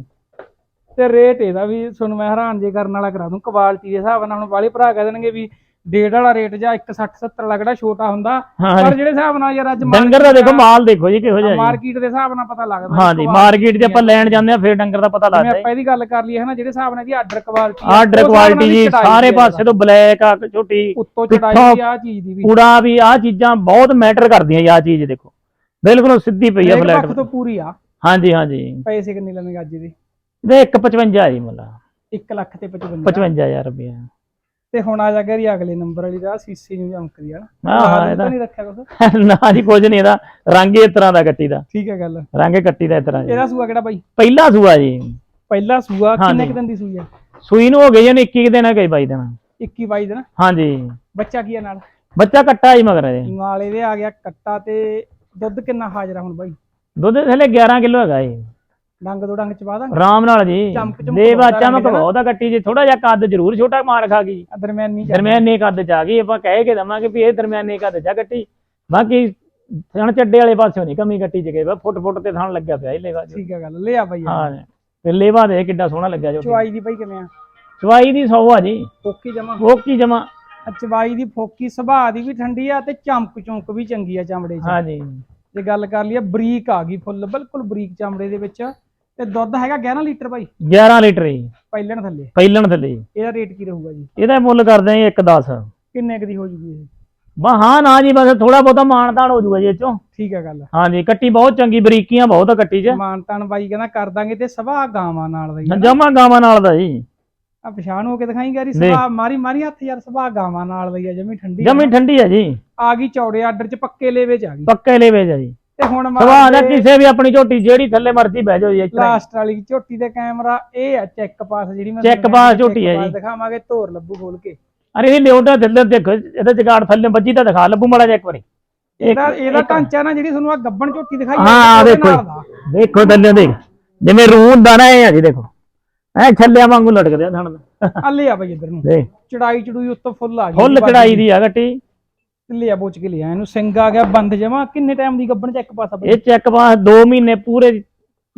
ਤੇ ਰੇਟ ਇਹਦਾ ਵੀ ਤੁਹਾਨੂੰ ਮੈਂ ਹੈਰਾਨ ਜੇ ਕਰਨ ਵਾਲਾ ਕਰਾ ਦੂੰ। ਕੁਆਲਿਟੀ ਦੇ ਹਿਸਾਬ ਨਾਲ ਹੁਣ ਵਾਲੇ ਭਰਾ ਕਹਿ ਦੇਣਗੇ ਵੀ ਡੇਢ ਵਾਲਾ ਰੇਟ ਜਾਂ 160 70 ਵਾਲਾ ਕਿਹੜਾ ਛੋਟਾ ਹੁੰਦਾ। ਹਾਂ ਪਰ ਜਿਹੜੇ ਹਿਸਾਬ ਨਾਲ ਯਾਰ ਅੱਜ ਡੰਗਰ ਦਾ ਦੇਖੋ ਮਾਲ ਦੇਖੋ ਜੀ ਕਿਹੋ ਜਿਹਾ ਮਾਰਕੀਟ ਦੇ ਹਿਸਾਬ ਨਾਲ ਪਤਾ ਲੱਗਦਾ। ਹਾਂ ਜੀ ਮਾਰਕੀਟ 'ਚ ਆਪਾਂ ਲੈਣ ਜਾਂਦੇ ਆ ਫਿਰ ਡੰਗਰ ਦਾ ਪਤਾ ਲੱਗਦਾ ਆਪਾਂ ਇਹਦੀ ਗੱਲ ਕਰ ਲਈਏ ਹਨਾ ਜਿਹੜੇ ਹਿਸਾਬ ਨਾਲ ਇਹਦੀ ਆਰਡਰ ਕੁਆਲਿਟੀ ਆਰਡਰ ਕੁਆਲਿਟੀ ਜੀ ਸਾਰੇ ਪਾਸੇ ਤੋਂ ਬਲੈਕ ਆ ਝੋਟੀ ਉੱਤੋਂ ਚੜਾਈ ਦੀ ਆ ਚੀਜ਼ ਦੀ ਵੀ। ਕੂੜਾ ਵੀ ਆ ਚੀਜ਼ਾਂ ਬਹੁਤ ਮੈਟਰ ਕਰਦੀਆਂ ਆ ਚੀਜ਼ ਦੇਖੋ। ਬਿਲਕੁਲ ਸਿੱਧੀ ਪਈ ਆ ਫਲੈਟ ਤੋਂ ਪੂਰੀ ਆ। ਹਾਂਜੀ ਹਾਂਜੀ। ਪੈਸੇ ਕਿੰਨੇ ਲੈਣਗੇ ਅੱਜ ਦੇ ਇਹਦੇ 155 ਆ ਜੀ ਮੁੱਲਾ। 1 ਲੱਖ ਤੇ 55 55000 ਰੁਪਏ ਤੇ ਹੁਣ ਆ ਜਾ ਗਰੀ ਅਗਲੇ ਨੰਬਰ ਵਾਲੀ ਦਾ ਸੀਸੀ ਨੂੰ ਚਮਕਦੀ ਆ ਨਾ ਹਾਂ, ਹਾਂ, ਇਹਦਾ- ਨਹੀਂ ਰੱਖਿਆ ਕੁਛ। ਨਾ ਜੀ ਕੁਝ ਨਹੀਂ ਇਹਦਾ ਰੰਗ ਹੀ ਇਸ ਤਰ੍ਹਾਂ ਦਾ ਕੱਟੀ ਦਾ। ਠੀਕ ਹੈ ਗੱਲ। ਰੰਗ ਹੀ ਕੱਟੀ ਦਾ ਇਸ ਤਰ੍ਹਾਂ ਇਹਦਾ ਸੂਆ ਕਿਹੜਾ ਬਾਈ? ਪਹਿਲਾ ਸੂਆ ਜੀ। ਪਹਿਲਾ ਸੂਆ ਕਿੰਨੇ। ਕੁ ਦਿਨ ਦੀ ਸੂਈ ਆ? ਸੂਈ ਨੂੰ ਹੋ ਗਈ ਜੀ 21 ਦਿਨ ਗਈ ਬਾਈ ਦਿਨ। 21 22 ਦਿਨ। ਹਾਂਜੀ ਬੱਚਾ ਕੀ ਆ ਨਾਲ? ਬੱਚਾ ਕੱਟਾ ਜੀ ਮਗਰ ਇਹਦੇ ਨਾਲ ਇਹਦੇ ਆ ਗਿਆ ਕੱਟਾ ਤੇ ਦੁੱਧ ਕਿੰਨਾ ਹਾਜ਼ਰ ਆ ਹੁਣ ਬਾਈ? ਦੁੱਧ ਥੱਲੇ 11 ਕਿਲੋ ਹੈਗਾ ਜੀ। ਡੰਗ ਦੋ ਡੰਗ ਚ ਪਾ ਦਾਂਗੇ। ਆਰਾਮ ਨਾਲ ਜੀ। ਚਮਕ ਚਮਕ ਦੇ ਬਹੁਤ ਆ ਕੱਟੀ ਜੀ ਥੋੜਾ ਜਿਹਾ ਕੱਦ ਜ਼ਰੂਰ ਛੋਟਾ ਮਾਰ ਖਾ ਗਈ। ਆ ਦਰਮਿਆਨੀ ਕੱਦ ਚ ਆ ਗਈ। ਆਪਾਂ ਕਹਿ ਕੇ ਦਵਾਂਗੇ ਵੀ ਇਹ ਦਰਮਿਆਨੇ ਕੱਦ ਚ ਆ ਕੱਟੀ ਬਾਕੀ ਥਣ ਚੱਡੇ ਵਾਲੇ ਪਾਸਿਓਂ ਨਹੀਂ ਕਮੀ ਕੱਟੀ ਚ ਗਏ। ਵਾ ਫੁੱਟ ਫੁੱਟ ਤੇ ਥਣ ਲੱਗਿਆ ਪਿਆ ਇਹ ਲੇਵਾ ਚ। ਠੀਕ ਹੈ ਗੱਲ। ਲਿਆ ਬਾਈ ਹਾਂ ਤੇ ਲੇਵਾ ਦੇ ਕਿੱਡਾ ਸੋਹਣਾ ਲੱਗਿਆ ਜੋ। ਚਵਾਈ ਦੀ ਬਾਈ ਕਿਵੇਂ ਆ? ਚਵਾਈ ਦੀ 100 ਆ ਜੀ। ਫੋਕੀ ਜਮਾ। ਉਹ ਕੀ ਜਮਾ ਚਵਾਈ ਦੀ ਫੋਕੀ ਸੁਭਾਅ ਦੀ ਵੀ ਠੰਡੀ ਆ ਤੇ ਚਮਕ ਚੌਂਕ ਵੀ ਚੰਗੀ ਆ ਚਮੜੇ 'ਚ। ਹਾਂਜੀ ਜੇ ਗੱਲ ਕਰ ਲਈਏ ਬਰੀਕ ਆ ਗਈ ਫੁੱਲ। ਬਿਲਕੁਲ ਬਰੀਕ ਚਮੜੇ ਦੇ ਵਿੱਚ। ਤੇ ਦੁੱਧ ਹੈਗਾ 11 ਲੀਟਰ ਬਾਈ 11 ਲੀਟਰ ਜੀ। ਪਹਿਲਣ ਥੱਲੇ। ਪਹਿਲਣ ਥੱਲੇ ਜੀ। ਇਹਦਾ ਰੇਟ ਕੀ ਰਹੂਗਾ ਜੀ? ਇਹਦਾ ਮੁੱਲ ਕਰਦੇ ਆਂ 1.10 ਕਿੰਨੇ ਕੁ ਦੀ ਹੋ ਜੂਗੀ ਇਹ? ਬਾ ਹਾਂ ਨਾ ਜੀ ਬਸ ਥੋੜਾ ਬਹੁਤਾ ਮਾਨਤਾਨ ਹੋ ਜੂਗਾ ਜੀ ਇਹ ਚੋਂ। ਠੀਕ ਹੈ ਗੱਲ। ਹਾਂਜੀ ਕੱਟੀ ਬਹੁਤ ਚੰਗੀ ਬਰੀਕੀਆਂ ਬਹੁਤ ਆ ਕੱਟੀ 'ਚ। ਮਾਨਤਾਨ ਬਾਈ ਕਹਿੰਦਾ ਕਰ ਦਾਂਗੇ ਤੇ ਸੁਭਾਅ ਗਾਵਾਂ ਨਾਲ ਦਾ ਹੀ ਜਮਾ ਗਾਵਾਂ ਨਾਲ ਦਾ ਜੀ। ਆ ਪਛਾਣ ਹੋ ਕੇ ਦਿਖਾਈ ਗੈਰੀ ਨਹੀਂ। ਸੁਭਾਅ ਮਾਰੀ ਮਾਰੀ ਹੱਥ ਯਾਰ ਸੁਭਾਅ ਗਾਵਾਂ ਨਾਲ ਦਾ ਹੀ ਆ ਜਮੀ ਠੰਡੀ ਆ। ਜਮੀ। ਠੰਡੀ ਆ ਜੀ। ਆ ਗਈ ਚੌੜੇ ਆਰਡਰ 'ਚ ਪੱਕੇ ਲੇਵੇ 'ਚ ਆ ਗਈ। ਪੱਕੇ ਲੇਵੇ ਜੀ। ਤੇ ਹੁਣ ਸਵਾਹ ਦਾ ਕਿਸੇ ਵੀ ਆਪਣੀ ਝੋਟੀ ਜਿਹੜੀ ਥੱਲੇ ਮਰਜ਼ੀ ਬਹਿ ਜਾਓ ਜੀ ਹੀ। ਲਾਸਟ ਵਾਲੀ ਝੋਟੀ ਦੇ ਕੈਮਰਾ ਇਹ ਆ ਚੈੱਕ ਪਾਸ ਜਿਹੜੀ ਮੈਂ Check pass ਝੋਟੀ ਹੈ ਜੀ। ਦਿਖਾਵਾਂਗੇ ਧੋਰ ਲੱਭੂ ਖੋਲ ਕੇ। ਅਰੇ ਇਹ ਲਿਓਟਾ ਥੱਲੇ ਦੇਖੋ ਇਹਦਾ ਜਗਾੜ ਥੱਲੇ ਵੱਜੀ ਤਾਂ ਦਿਖਾ ਲੱਭੂ ਮੜਾ ਜਾ ਇੱਕ ਵਾਰੀ। ਇਹਦਾ ਇਹਦਾ ਢਾਂਚਾ ਨਾ ਜਿਹੜੀ ਤੁਹਾਨੂੰ ਆ ਗੱਬਣ ਝੋਟੀ ਦਿਖਾਈ ਹਾਂ ਉਹਦੇ ਦੇਖੋ ਨਾਲ ਦਾ। ਦੇਖੋ ਥੱਲੇ ਦੇਖ ਜਿਵੇਂ ਰੂਹ ਹੁੰਦਾ ਨਾ ਇਹ ਆ ਜੀ ਦੇਖੋ। ਐ ਛੱਲਿਆਂ ਵਾਂਗੂ ਲਟਕਦੇ ਆ ਥਣ। ਆ ਲੈ ਆ ਬਈ ਇੱਧਰ ਨੂੰ। ਦੇਖ। ਚੜਾਈ ਚੜੂਈ ਉੱਤੋਂ ਫੁੱਲ ਆ ਗਈ ਫੁੱਲ ਚੜਾਈ ਦੀ ਆ ਗੱਟੀ। ਲੈ ਆ ਬੋਚ ਕੇ ਲਿਆ ਇਹਨੂੰ ਸਿੰਘ ਆ ਗਿਆ ਬੰਦ ਜਮਾ ਕਿੰਨੇ ਟਾਈਮ ਦੀ ਗੱਬਣ ਚੈੱਕ ਪਾਸ ਬਈ ਇਹ ਚੈੱਕ ਪਾਸ 2 ਮਹੀਨੇ ਪੂਰੇ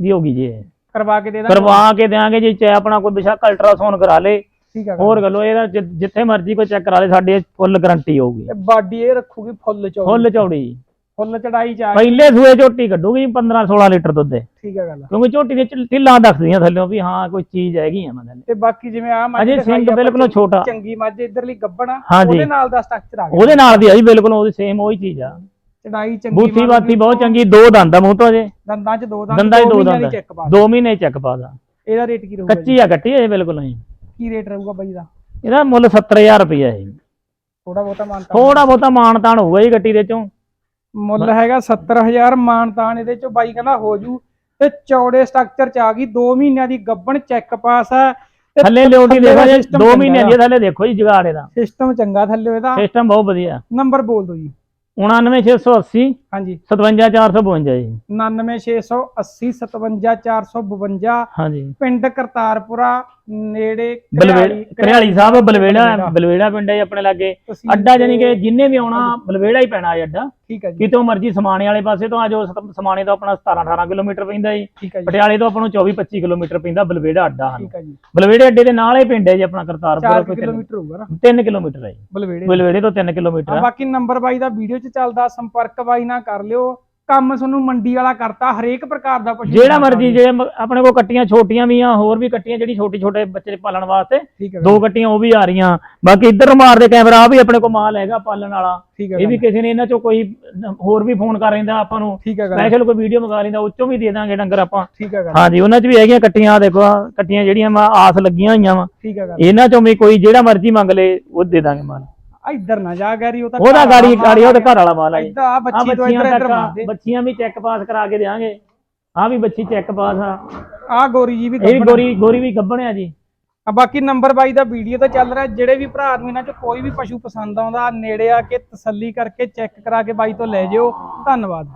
ਦੀ ਹੋ ਗਈ ਜੀ। ਇਹ। ਕਰਵਾ ਕੇ ਦੇ ਦਾਂਗੇ। ਕਰਵਾ ਕੇ ਦਿਆਂਗੇ ਜੀ ਚਾਹੇ ਆਪਣਾ ਕੋਈ ਬਿਸ਼ੱਕ ਅਲਟਰਾਸਾਊਂਡ ਕਰਾ ਲੇ। ਠੀਕ ਆ ਹੋਰ ਗੱਲੋ ਇਹਦਾ ਜਿ- ਜਿੱਥੇ ਮਰਜ਼ੀ ਕੋਈ ਚੈੱਕ ਕਰਾ ਲੇ ਸਾਡੀ ਫੁੱਲ ਗਾਰੰਟੀ ਹੋਊਗੀ। ਇਹ ਬਾਡੀ ਇਹ ਰੱਖੂਗੀ ਫੁੱਲ ਚੌੜੀ। ਫੁੱਲ ਚੌੜੀ। ਫੁੱਲ ਚੜਾਈ ਚ ਆ ਗਈ। ਪਹਿਲੇ ਸੂਏ ਝੋਟੀ ਕੱਢੂਗੀ 15 16 ਲੀਟਰ ਦੁੱਧ ਦੇ ਠੀਕ ਆ ਗੱਲ ਕਿਉਂਕਿ ਝੋਟੀ ਦੇ ਢਿ- ਢਿੱਲਾਂ ਦੱਸਦੀਆਂ ਥੱਲੇ ਵੀ ਹਾਂ ਕੋਈ ਚੀਜ਼ ਹੈਗੀ ਆ ਮਤਲਬ ਤੇ ਬਾਕੀ ਜਿਵੇਂ ਆ ਮੱਝ ਅਜੇ ਦਿਖਾਈ ਸਿੰਘ ਆਪਾਂ ਬਿਲਕੁਲ ਚੰਗੀ- ਛੋਟਾ। ਚੰਗੀ ਮੱਝ ਇਧਰਲੀ ਗੱਬਣ ਆ ਹਾਂਜੀ। ਉਹਦੇ ਨਾਲ ਦਾ ਸਟਰਕਚਰ ਆ ਗਿਆ। ਉਹਦੇ ਨਾਲ ਦੀ ਆ ਜੀ ਬਿਲਕੁਲ ਉਹਦੀ ਸੇਮ ਉਹੀ ਚੀਜ਼ ਆ। ਚੜਾਈ ਚੰਗੀ ਬੂਥੀ ਬਾਥੀ ਬਹੁਤ ਚੰਗੀ ਦੋ ਦੰਦ ਆ ਮੂੰਹ ਤੋਂ ਅਜੇ। ਦੰਦਾਂ ਚ ਦੋ ਦੰਦ ਦੰਦਾਂ 'ਚ ਦੋ ਦੰਦ ਚੈੱਕ ਪਾ ਦੋ ਮਹੀਨੇ ਚੈੱਕ ਪਾਦਾ ਇਹਦਾ ਰੇਟ ਕੀ ਰਹੂਗਾ ਕੱਚੀ ਆ ਕੱਟੀ ਅਜੇ ਬਿਲਕੁਲ ਨਹੀਂ। ਕੀ ਰੇਟ ਰਹੂਗਾ ਬਾਈ ਦਾ? ਇਹਦਾ ਮੁੱਲ 70000 ਰੁਪਇਆ ਹੈ ਥੋੜਾ ਬਹੁਤਾ ਮਾਨਤਾ ਥੋੜਾ ਬਹੁਤਾ ਮਾਨਤਾਨ ਹੋਊਗਾ ਜੀ ਗੱਟੀ ਦੇ ਚੋਂ। ਮੁੱਲ ਹੈਗਾ 70000 ਮਾਨਤਾਨ ਇਹਦੇ ਚੋਂ ਬਾਈ ਕਹਿੰਦਾ ਹੋ ਜੂ। ਤੇ ਚੌੜੇ ਸਟਰਕਚਰ ਚ ਆ ਗਈ 2 ਮਹੀਨਿਆਂ ਦੀ ਗੱਬਣ ਚੈੱਕ ਪਾਸ ਹੈ। ਤੇ ਥੱਲੇ ਥੱਲੇ ਦੇਖੋ ਦਾ ਜੀ system 2 ਚੰਗਾ ਮਹੀਨੇ ਆ। ਦੀ ਥੱਲੇ ਦੇਖੋ ਜੀ ਜਗਾੜ ਇਹਦਾ। ਸਿਸਟਮ ਚੰਗਾ ਥੱਲੇ ਇਹਦਾ। ਸਿਸਟਮ ਬਹੁਤ ਵਧੀਆ। ਨੰਬਰ ਬੋਲ ਦਿਓ ਜੀ। 99680 ਹਾਂਜੀ। 57452 ਜੀ। 99680 57452 ਹਾਂਜੀ। ਪਿੰਡ ਕਰਤਾਰਪੁਰਾ ਨੇੜੇ ਬਲਵੇੜਾ ਕਰਿਆਲੀ ਸਾਹਿਬ ਬਲਵੇੜਾ ਬਲਵੇੜਾ ਪਿੰਡ ਹੈ ਜੀ ਆਪਣੇ ਲਾਗੇ। ਅੱਡਾ ਜਾਨੀ ਕਿ ਜਿੰਨੇ ਵੀ ਆਉਣਾ ਬਲਵੇੜਾ ਹੀ ਪੈਣਾ ਹੈ ਅੱਡਾ। ਠੀਕ ਹੈ ਜੀ। ਕਿਤੋਂ ਮਰਜ਼ੀ ਸਮਾਣੇ ਵਾਲੇ ਪਾਸੇ ਤੋਂ ਆ ਸਮਾਣੇ ਤੋਂ ਆਪਣਾ 17 18 ਕਿਲੋਮੀਟਰ ਪੈਂਦਾ ਜੀ। ਜੀ। ਪਟਿਆਲੇ ਤੋਂ ਆਪਾਂ ਨੂੰ 24 25 ਕਿਲੋਮੀਟਰ ਪੈਂਦਾ ਬਲਵੇੜਾ ਅੱਡਾ ਹਨ ਠੀਕ ਹੈ ਜੀ। ਬਲਵੇੜੇ ਅੱਡੇ ਦੇ ਨਾਲ ਹੀ ਪਿੰਡ ਹੈ ਜੀ ਆਪਣਾ 4 ਕਰਤਾਰਪੁਰ ਕੋਈ ਕਿਲੋਮੀਟਰ ਹੋਊਗਾ ਨਾ। 3 ਕਿਲੋਮੀਟਰ ਹੈ ਜੀ। ਬਲਵੇੜੇ ਬਲਵੇੜੇ ਤੋਂ 3 ਕਿਲੋਮੀਟਰ ਬਾਕੀ ਨੰਬਰ ਬਾਈ ਦਾ ਵੀਡੀਓ 'ਚ ਚੱਲਦਾ ਸੰਪਰਕ ਬਾਈ ਨਾਲ ਕਰ ਲਿਓ। ਕੰਮ ਤੁਹਾਨੂੰ ਮੰਡੀ ਵਾਲਾ ਕਰਤਾ ਹਰੇਕ ਪ੍ਰਕਾਰ ਦਾ ਪਸ਼ੂ ਜਿਹੜਾ ਮਰਜ਼ੀ ਜੇ। ਮ- ਆਪਣੇ ਕੋਲ ਕੱਟੀਆਂ ਛੋਟੀਆਂ ਵੀ ਆ ਹੋਰ ਵੀ ਕੱਟੀਆਂ ਜਿਹੜੀ ਛੋਟੇ ਛੋਟੇ ਬੱਚੇ ਪਾਲਣ ਵਾਸਤੇ ਠੀਕ ਹੈ ਦੋ ਕੱਟੀਆਂ ਉਹ ਵੀ ਆ ਰਹੀਆਂ। ਬਾਕੀ ਇੱਧਰ ਮਾਰਦੇ ਕੈਮਰਾ ਆ ਵੀ ਆਪਣੇ ਕੋਲ ਮਾਲ ਹੈਗਾ ਪਾਲਣ ਵਾਲਾ। ਠੀਕ ਹੈ ਇਹ ਵੀ ਕਿਸੇ ਨੇ ਇਹਨਾਂ ਚੋਂ ਕੋਈ ਹੋਰ ਵੀ ਫੋਨ ਕਰ ਲੈਂਦਾ ਆਪਾਂ ਨੂੰ। ਠੀਕ ਹੈ ਗੱਲ ਸਪੈਸ਼ਲ ਕੋਈ ਵੀਡੀਓ ਮੰਗਾ ਲੈਂਦਾ ਉਹ ਚੋਂ ਵੀ ਦੇ ਦਾਂਗੇ ਡੰਗਰ ਆਪਾਂ। ਠੀਕ ਹੈ ਗੱਲ ਹਾਂਜੀ ਉਹਨਾਂ 'ਚ ਵੀ ਹੈਗੀਆਂ ਕੱਟੀਆਂ ਆਹ ਦੇਖੋ ਆਹ ਕੱਟੀਆਂ ਜਿਹੜੀਆਂ ਆਸ ਲੱਗੀਆਂ ਹੋਈਆਂ ਵਾ। ਠੀਕ ਹੈ ਗੱਲ ਇਹਨਾਂ ਚੋਂ ਵੀ ਕੋਈ ਜਿਹੜਾ ਮਰਜ਼ੀ ਮੰਗ ਲੇ ਉਹ ਦੇ ਦਾਂਗੇ ਮਾਲ। ਇੱਧਰ ਨਾ ਜਾ ਗੈਰੀ ਉਹ ਤਾਂ ਉਹਦਾ ਗਾੜੀ ਗਾੜੀ ਉਹਦੇ ਘਰ ਵਾਲਾ ਮਾਲ ਆ ਜੀ ਇੱਧਰ ਆ ਬੱਚੀ ਤੋਂ ਇੱਧਰ ਇੱਧਰ ਮਾਰਦੇ ਬੱਚੀਆਂ ਵੀ ਚੈੱਕ ਪਾਸ ਕਰਾ ਕੇ ਦੇਾਂਗੇ ਆ ਵੀ ਬੱਚੀ ਚੈੱਕ ਪਾਸ ਆ। ਆ ਗੋਰੀ ਜੀ ਵੀ ਇਹ ਵੀ ਗੋਰੀ ਗੋਰੀ ਵੀ ਗੱਭਣਿਆ ਜੀ। ਆ ਬਾਕੀ ਨੰਬਰ ਬਾਈ ਦਾ ਵੀਡੀਓ ਤੇ ਚੱਲ ਰਿਹਾ ਜਿਹੜੇ ਵੀ ਭਰਾ ਨੂੰ ਇਹਨਾਂ ਚ ਕੋਈ ਵੀ ਪਸ਼ੂ ਪਸੰਦ ਆਉਂਦਾ ਨੇੜੇ ਆ ਕੇ ਤਸੱਲੀ ਕਰਕੇ ਚੈੱਕ ਕਰਾ ਕੇ ਬਾਈ ਤੋਂ ਲੈ ਜਿਓ। ਧੰਨਵਾਦ।